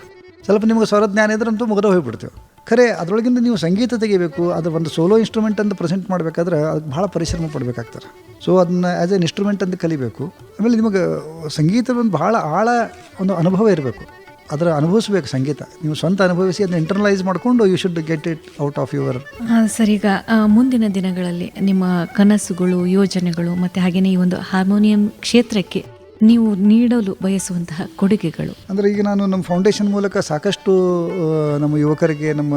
B: ಸ್ವಲ್ಪ ನಿಮ್ಗೆ ಸ್ವರ ಜ್ಞಾನ ಇದ್ರೆ ಅಂತೂ ಮುಗಿದ ಹೋಗಿಬಿಡ್ತೇವೆ. ಖರೆ ಅದರೊಳಗಿಂದ ನೀವು ಸಂಗೀತ ತೆಗಿಬೇಕು, ಅದು ಒಂದು ಸೋಲೋ ಇನ್ಸ್ಟ್ರೂಮೆಂಟ್ ಅಂತ ಪ್ರೆಸೆಂಟ್ ಮಾಡಬೇಕಾದ್ರೆ ಅದಕ್ಕೆ ಭಾಳ ಪರಿಶ್ರಮ ಪಡಬೇಕಾಗ್ತಾರೆ ಸೊ ಅದನ್ನ ಆ್ಯಸ್ ಎನ್ ಇನ್ಸ್ಟ್ರೂಮೆಂಟ್ ಅಂತ ಕಲಿಬೇಕು. ಆಮೇಲೆ ನಿಮಗೆ ಸಂಗೀತದ ಒಂದು ಭಾಳ ಆಳ ಒಂದು ಅನುಭವ ಇರಬೇಕು. ಅದರ ಅನುಭವಿಸ್ಬೇಕು ಸಂಗೀತ. ನೀವು ಸ್ವಂತ ಅನುಭವಿಸಿ ಅದನ್ನ ಇಂಟರ್ನಲೈಸ್ ಮಾಡಿಕೊಂಡು you should get it out of your
A: sir ಈಗ ಮುಂದಿನ ದಿನಗಳಲ್ಲಿ ನಿಮ್ಮ ಕನಸುಗಳು ಯೋಜನೆಗಳು ಮತ್ತು ಹಾಗೆಯೇ ಈ ಒಂದು ಹಾರ್ಮೋನಿಯಂ ಕ್ಷೇತ್ರಕ್ಕೆ ನೀವು ನೀಡಲು ಬಯಸುವಂತಹ ಕೊಡುಗೆಗಳು.
B: ಅಂದರೆ ಈಗ ನಾನು ನಮ್ಮ ಫೌಂಡೇಶನ್ ಮೂಲಕ ಸಾಕಷ್ಟು ನಮ್ಮ ಯುವಕರಿಗೆ ನಮ್ಮ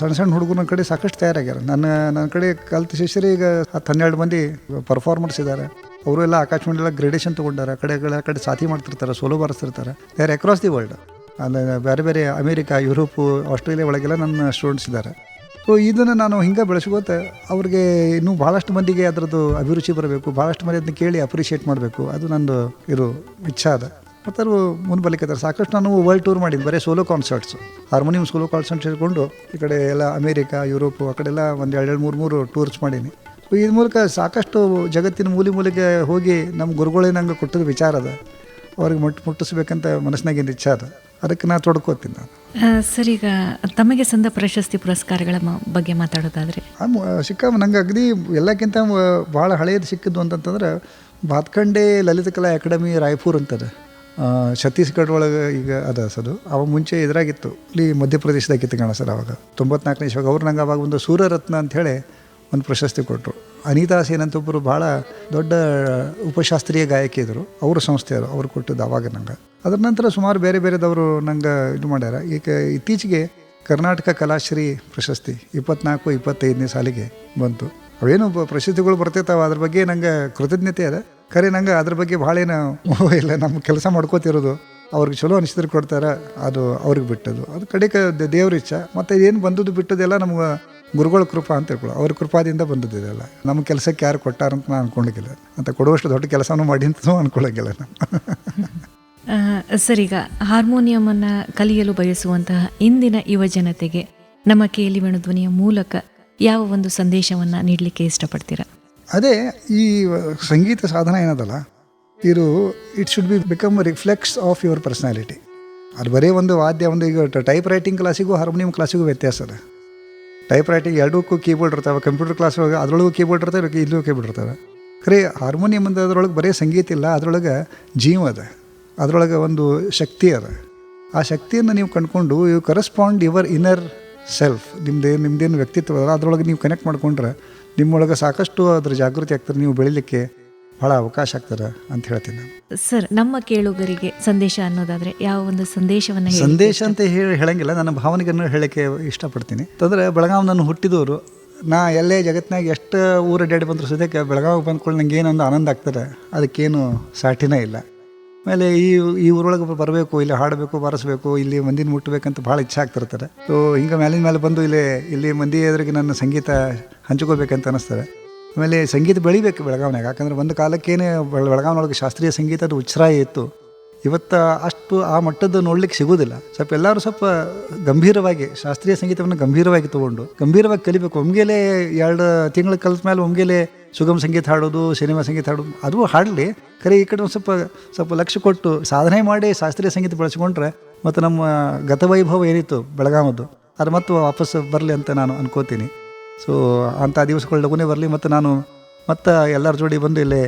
B: ಸಣ್ಣ ಸಣ್ಣ ಹುಡುಗರ ಕಡೆ ಸಾಕಷ್ಟು ತಯಾರಾಗ್ಯಾರ. ನನ್ನ ನನ್ನ ಕಡೆ ಕಲ್ತ ಶಿಷ್ಯರೇ ಈಗ ಹತ್ತು ಹನ್ನೆರಡು ಮಂದಿ ಪರ್ಫಾರ್ಮರ್ಸ್ ಇದ್ದಾರೆ. ಅವರು ಎಲ್ಲ ಆಕಾಶವಾಣಿ ಎಲ್ಲ ಗ್ರೇಡೇಷನ್ ತೊಗೊಂಡಾರೆ, ಆ ಕಡೆ ಆ ಕಡೆ ಸಾಥಿ ಮಾಡ್ತಿರ್ತಾರೆ, solo ಬಾರಿಸ್ತಿರ್ತಾರೆ. They are across the world ಅಂದರೆ ಬೇರೆ ಬೇರೆ ಅಮೇರಿಕಾ, ಯುರೋಪು, ಆಸ್ಟ್ರೇಲಿಯಾ ಒಳಗೆಲ್ಲ ನನ್ನ ಸ್ಟೂಡೆಂಟ್ಸ್ ಇದ್ದಾರೆ. ಸೊ ಇದನ್ನು ನಾನು ಹಿಂಗೆ ಬೆಳೆಸ್ಕೋತ ಅವ್ರಿಗೆ ಇನ್ನೂ ಭಾಳಷ್ಟು ಮಂದಿಗೆ ಅದರದ್ದು ಅಭಿರುಚಿ ಬರಬೇಕು ಭಾಳಷ್ಟು ಮಂದಿ ಅದನ್ನ ಕೇಳಿ ಅಪ್ರಿಷಿಯೇಟ್ ಮಾಡಬೇಕು. ಅದು ನಂದು ಇದು ಇಚ್ಛಾ ಅದ ಮತ್ತು ಅವರು ಮುಂದೆ ಸಾಕಷ್ಟು ನಾನು ವರ್ಲ್ಡ್ ಟೂರ್ ಮಾಡಿದ್ದು, ಬರೀ solo concerts harmonium solo concerts ಹಿಡ್ಕೊಂಡು ಈ ಕಡೆ ಎಲ್ಲ ಅಮೇರಿಕಾ, ಯುರೋಪು, ಆ ಕಡೆ ಎಲ್ಲ ಒಂದು ಎರಡು ಮೂರು ಮೂರು ಟೂರ್ಸ್ ಮಾಡೀನಿ. ಇದ್ರ ಮೂಲಕ ಸಾಕಷ್ಟು ಜಗತ್ತಿನ ಮೂಲೆ ಮೂಲೆಗೆ ಹೋಗಿ ನಮ್ಮ ಗುರುಗಳೇ ನಂಗೆ ಕೊಟ್ಟದ ವಿಚಾರ ಅದ. ಅವ್ರಿಗೆ ಮುಟ್ ಮುಟ್ಟಿಸ್ಬೇಕಂತ ಮನಸ್ಸಿನಾಗಿಂದ ಇಚ್ಛೆ ಅದ. ಅದಕ್ಕೆ ನಾನು ತೊಡ್ಕೋತೀನಿ ನಾನು.
A: ಸರ್ ಈಗ ತಮಗೆ ಸಂದ ಪ್ರಶಸ್ತಿ ಪುರಸ್ಕಾರಗಳ ಬಗ್ಗೆ ಮಾತಾಡೋದಾದ್ರೆ?
B: ಸಿಕ್ಕ ನಂಗೆ ಅಗದಿ ಎಲ್ಲಕ್ಕಿಂತ ಭಾಳ ಹಳೆಯದು ಸಿಕ್ಕಿದ್ದು ಅಂತಂತಂದ್ರೆ ಭಾತ್ಖಂಡೆ ಲಲಿತ ಕಲಾ ಅಕಾಡೆಮಿ ರಾಯ್ಪುರ್ ಅಂತದೆ. ಛತ್ತೀಸ್ಗಢ ಒಳಗೆ ಈಗ ಅದ ಸದು ಅವಾಗ ಮುಂಚೆ ಇದ್ರಾಗಿತ್ತು. ಇಲ್ಲಿ ಮಧ್ಯಪ್ರದೇಶದಾಗಿತ್ತು ಕಾಣ ಸರ್ ಅವಾಗ. ತೊಂಬತ್ನಾಲ್ಕನೇ ಇಸ್ವಾಗ ಅವ್ರು ನಂಗೆ ಅವಾಗ ಒಂದು ಸೂರ್ಯರತ್ನ ಅಂಥೇಳಿ ಒಂದು ಪ್ರಶಸ್ತಿ ಕೊಟ್ಟರು. ಅನಿತಾ ಸೇನ್ ಅಂತ ಒಬ್ಬರು ಭಾಳ ದೊಡ್ಡ ಉಪಶಾಸ್ತ್ರೀಯ ಗಾಯಕಿ ಇದ್ದರು ಅವ್ರ ಸಂಸ್ಥೆಯವರು ಅವ್ರು ಕೊಟ್ಟಿದ್ದು ಅವಾಗ ನಂಗೆ. ಅದರ ನಂತರ ಸುಮಾರು ಬೇರೆ ಬೇರೆದವರು ನಂಗೆ ಇದು ಮಾಡ್ಯಾರ. ಈಗ ಇತ್ತೀಚೆಗೆ ಕರ್ನಾಟಕ ಕಲಾಶ್ರೀ ಪ್ರಶಸ್ತಿ ಇಪ್ಪತ್ನಾಲ್ಕು, ಇಪ್ಪತ್ತೈದನೇ ಸಾಲಿಗೆ ಬಂತು. ಅವೇನು ಪ್ರಶಸ್ತಿಗಳು ಬರ್ತಿರ್ತಾವೆ ಅದ್ರ ಬಗ್ಗೆ ನಂಗೆ ಕೃತಜ್ಞತೆ ಅದ. ಖರೆ ನಂಗೆ ಅದ್ರ ಬಗ್ಗೆ ಭಾಳ ಏನು ಇಲ್ಲ ನಮ್ಮ ಕೆಲಸ ಮಾಡ್ಕೋತಿರೋದು ಅವ್ರಿಗೆ ಚಲೋ ಅನಿಸಿದ್ರೆ ಕೊಡ್ತಾರೆ. ಅದು ಅವ್ರಿಗೆ ಬಿಟ್ಟದು ಅದು ಕಡೆಗೆ ದೇವ್ರ ಇಚ್ಛ. ಮತ್ತು ಏನು ಬಂದದ್ದು ಬಿಟ್ಟದೆಲ್ಲ ನಮ್ಗೆ ಗುರುಗಳ ಕೃಪಾ ಅಂತ ತಿಳ್ಕೊಳ್ಳೋ ಅವ್ರ ಕೃಪಾದಿಂದ ಬಂದದ್ದಿದೆಲ್ಲ ನಮ್ಮ ಕೆಲಸಕ್ಕೆ ಯಾರು ಕೊಟ್ಟಾರಂತ ನಾನು ಅನ್ಕೊಂಡಿಲ್ಲ ಅಂತ ಕೊಡುವಷ್ಟು ದೊಡ್ಡ ಕೆಲಸನೂ ಮಾಡಿ ಅಂತಲೂ ಅನ್ಕೊಳ್ಳೋಂಗಿಲ್ಲ ನಾನು. [laughs]
A: ಸರಿಗ ಸರ್ ಹಾರ್ಮೋನಿಯಮನ್ನು ಕಲಿಯಲು ಬಯಸುವಂತಹ ಇಂದಿನ ಯುವ ಜನತೆಗೆ ನಮ್ಮ ಕೇಳಿ ಧ್ವನಿಯ ಮೂಲಕ ಯಾವ ಒಂದು ಸಂದೇಶವನ್ನು ನೀಡಲಿಕ್ಕೆ ಇಷ್ಟಪಡ್ತೀರಾ?
B: ಅದೇ ಈ ಸಂಗೀತ ಸಾಧನ ಏನದಲ್ಲ? ಇದು it should be become reflex of your personality ಅದು ಬರೀ ಒಂದು ವಾದ್ಯ ಒಂದು ಈಗ ಟೈಪ್ ರೈಟಿಂಗ್ ಕ್ಲಾಸಿಗೂ ಹಾರ್ಮೋನಿಯಂ ಕ್ಲಾಸಿಗೂ ವ್ಯತ್ಯಾಸ ಅದ. ಟೈಪ್ ರೈಟಿಂಗ್ ಎರಡಕ್ಕೂ ಕೀಬೋರ್ಡ್ ಇರ್ತಾವೆ ಕಂಪ್ಯೂಟರ್ ಕ್ಲಾಸ್ ಒಳಗೆ ಅದರೊಳಗೂ ಕೀಬೋರ್ಡ್ ಇರ್ತವೆ, ಇಲ್ಲೂ ಕೀಬೋರ್ಡ್ ಇರ್ತವೆ. ಖರೆ ಹಾರ್ಮೋನಿಯಂ ಅಂತ ಅದರೊಳಗೆ ಬರೀ ಸಂಗೀತ ಇಲ್ಲ, ಅದರೊಳಗೆ ಜೀವ ಅದ. ಅದರೊಳಗೆ ಒಂದು ಶಕ್ತಿ ಅದ. ಆ ಶಕ್ತಿಯನ್ನು ನೀವು ಕಂಡುಕೊಂಡು you correspond your inner self ನಿಮ್ದು, ನಿಮ್ದೇನು ವ್ಯಕ್ತಿತ್ವ ಅದ, ಅದರೊಳಗೆ ನೀವು ಕನೆಕ್ಟ್ ಮಾಡ್ಕೊಂಡ್ರೆ ನಿಮ್ಮೊಳಗೆ ಸಾಕಷ್ಟು ಅದ್ರ ಜಾಗೃತಿ ಆಗ್ತದೆ ನೀವು ಬೆಳಿಲಿಕ್ಕೆ. ಭಾಳ ಅವಕಾಶ ಆಗ್ತಾರೆ ಅಂತ ಹೇಳ್ತೀನಿ ನಾನು.
A: ಸರ್ ನಮ್ಮ ಕೇಳುಗರಿಗೆ ಸಂದೇಶ ಅನ್ನೋದಾದ್ರೆ ಯಾವ ಒಂದು ಸಂದೇಶವನ್ನು
B: ಸಂದೇಶ ಅಂತ ಹೇಳಿ ಹೇಳಂಗಿಲ್ಲ ನನ್ನ ಭಾವನೆಗಳನ್ನು ಹೇಳಕ್ಕೆ ಇಷ್ಟಪಡ್ತೀನಿ. ಅಂತಂದರೆ ಬೆಳಗಾವಿ ನಾನು ಹುಟ್ಟಿದವರು ನಾ ಎಲ್ಲೇ ಜಗತ್ತಿನಾಗ ಎಷ್ಟು ಊರ ಅಡ್ಡಾಡಿ ಬಂದರೂ ಸದ್ಯಕ್ಕೆ ಬೆಳಗಾವಿಗೆ ಬಂದ್ಕೊಂಡು ನಂಗೆ ಏನೊಂದು ಆನಂದ ಆಗ್ತದೆ ಅದಕ್ಕೇನು ಸಾಟಿನೇ ಇಲ್ಲ. ಆಮೇಲೆ ಈ ಈ ಊರೊಳಗೆ ಬರಬೇಕು ಇಲ್ಲಿ ಹಾಡಬೇಕು ಬಾರಿಸ್ಬೇಕು ಇಲ್ಲಿ ಮಂದಿನ ಮುಟ್ಟಬೇಕಂತ ಭಾಳ ಇಚ್ಛೆ ಆಗ್ತಿರ್ತಾರೆ ಸೊ ಹಿಂಗೆ ಮೇಲಿನ ಮೇಲೆ ಬಂದು ಇಲ್ಲಿ ಇಲ್ಲಿ ಮಂದಿ ಎದುರಿಗೆ ನನ್ನ ಸಂಗೀತ ಹಂಚ್ಕೋಬೇಕಂತ ಅನ್ನಿಸ್ತಾರೆ ಆಮೇಲೆ ಸಂಗೀತ ಬೆಳಿಬೇಕು ಬೆಳಗಾವಿನಾಗ ಯಾಕಂದ್ರೆ ಒಂದು ಕಾಲಕ್ಕೇನೆ ಬೆಳ- ಬೆಳಗಾವಿನೊಳಗೆ ಶಾಸ್ತ್ರೀಯ ಸಂಗೀತದ ಉಚ್ಛ್ರಾಯ ಇತ್ತು. ಇವತ್ತು ಅಷ್ಟು ಆ ಮಟ್ಟದ ನೋಡ್ಲಿಕ್ಕೆ ಸಿಗೋದಿಲ್ಲ. ಸ್ವಲ್ಪ ಎಲ್ಲರೂ ಸ್ವಲ್ಪ ಗಂಭೀರವಾಗಿ, ಶಾಸ್ತ್ರೀಯ ಸಂಗೀತವನ್ನು ಗಂಭೀರವಾಗಿ ತಗೊಂಡು, ಗಂಭೀರವಾಗಿ ಕಲಿಬೇಕು. ಒಮ್ಗೆಲೆ ಎರಡು ತಿಂಗಳು ಕಲಿತ ಮೇಲೆ ಒಮ್ಗೆಲೆ ಸುಗಮ ಸಂಗೀತ ಹಾಡೋದು, ಸಿನಿಮಾ ಸಂಗೀತ ಹಾಡೋದು, ಅದು ಹಾಡಲಿ. ಖರೆ ಈ ಕಡೆ ಸ್ವಲ್ಪ ಸ್ವಲ್ಪ ಲಕ್ಷ್ಯ ಕೊಟ್ಟು ಸಾಧನೆ ಮಾಡಿ ಶಾಸ್ತ್ರೀಯ ಸಂಗೀತ ಬೆಳೆಸ್ಕೊಂಡ್ರೆ ಮತ್ತು ನಮ್ಮ ಗತವೈಭವ ಏನಿತ್ತು ಬೆಳಗಾವದ್ದು ಅದು ಮತ್ತು ವಾಪಸ್ ಬರಲಿ ಅಂತ ನಾನು ಅನ್ಕೋತೀನಿ. ಸೊ ಅಂಥ ದಿವಸಗಳು ಲಗುನೇ ಬರಲಿ ಮತ್ತು ನಾನು ಮತ್ತು ಎಲ್ಲರ ಜೋಡಿ ಬಂದು ಇಲ್ಲಿ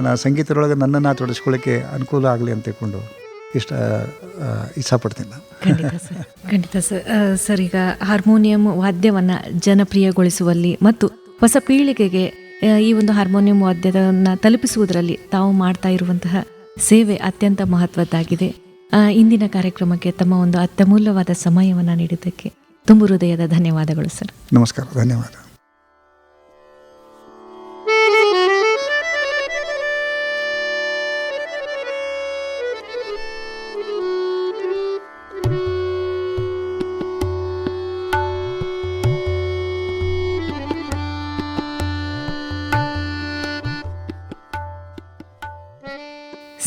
B: ನಾ ಸಂಗೀತದೊಳಗೆ ನನ್ನನ್ನು ತೊಡಗಿಸ್ಕೊಳ್ಳೋಕ್ಕೆ ಅನುಕೂಲ ಆಗಲಿ ಅಂತ ತಿಳ್ಕೊಂಡು ಇಷ್ಟ ಇಷ್ಟಪಡ್ತೀನಿ ನಾನು.
A: ಖಂಡಿತ ಸರ್. ಸರ್. ಈಗ ಹಾರ್ಮೋನಿಯಂ ವಾದ್ಯವನ್ನು ಜನಪ್ರಿಯಗೊಳಿಸುವಲ್ಲಿ ಮತ್ತು ಹೊಸ ಪೀಳಿಗೆಗೆ ಈ ಒಂದು ಹಾರ್ಮೋನಿಯಂ ವಾದ್ಯವನ್ನು ತಲುಪಿಸುವುದರಲ್ಲಿ ತಾವು ಮಾಡ್ತಾ ಇರುವಂತಹ ಸೇವೆ ಅತ್ಯಂತ ಮಹತ್ವದ್ದಾಗಿದೆ. ಇಂದಿನ ಕಾರ್ಯಕ್ರಮಕ್ಕೆ ತಮ್ಮ ಒಂದು ಅತ್ಯಮೂಲ್ಯವಾದ ಸಮಯವನ್ನು ನೀಡಿದ್ದಕ್ಕೆ ತುಂಬು ಹೃದಯದ ಧನ್ಯವಾದಗಳು ಸರ್.
B: ನಮಸ್ಕಾರ ಧನ್ಯವಾದ.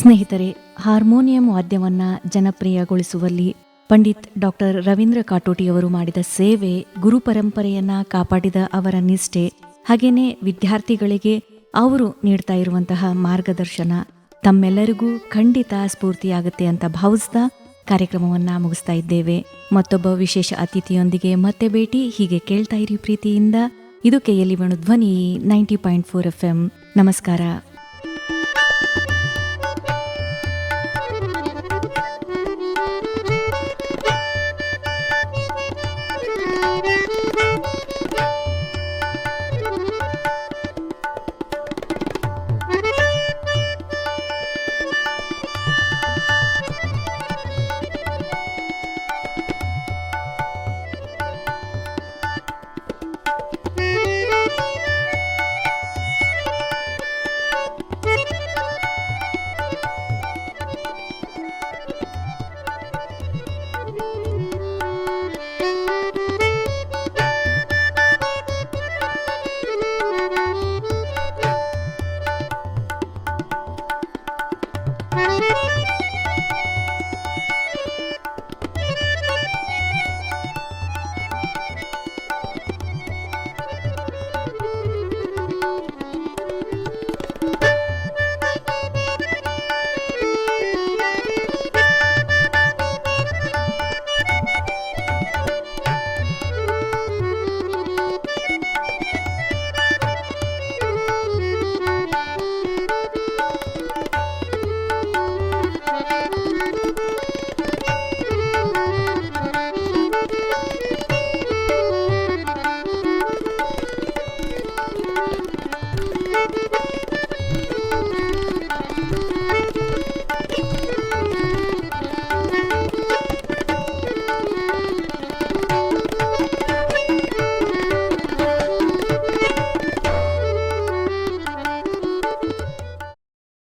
A: ಸ್ನೇಹಿತರೆ ಹಾರ್ಮೋನಿಯಂ ವಾದ್ಯವನ್ನು ಜನಪ್ರಿಯಗೊಳಿಸುವಲ್ಲಿ ಪಂಡಿತ್ ಡಾಕ್ಟರ್ ರವೀಂದ್ರ ಕಾಟೋಟಿಯವರು ಮಾಡಿದ ಸೇವೆ ಗುರು ಪರಂಪರೆಯನ್ನ ಕಾಪಾಡಿದ ಅವರ ನಿಷ್ಠೆ. ಹಾಗೇನೆ ವಿದ್ಯಾರ್ಥಿಗಳಿಗೆ ಅವರು ನೀಡ್ತಾ ಇರುವಂತಹ ಮಾರ್ಗದರ್ಶನ. ತಮ್ಮೆಲ್ಲರಿಗೂ ಖಂಡಿತ ಸ್ಫೂರ್ತಿಯಾಗುತ್ತೆ ಅಂತ ಭಾವಿಸ್ತಾ ಕಾರ್ಯಕ್ರಮವನ್ನ ಮುಗಿಸ್ತಾ ಇದ್ದೇವೆ. ಮತ್ತೊಬ್ಬ ವಿಶೇಷ ಅತಿಥಿಯೊಂದಿಗೆ ಮತ್ತೆ ಭೇಟಿ ಹೀಗೆ ಕೇಳ್ತಾ ಇರಿ ಪ್ರೀತಿಯಿಂದ. ಇದು ಕೈಯಲ್ಲಿ Venu Dhwani ninety point four F M. ನಮಸ್ಕಾರ.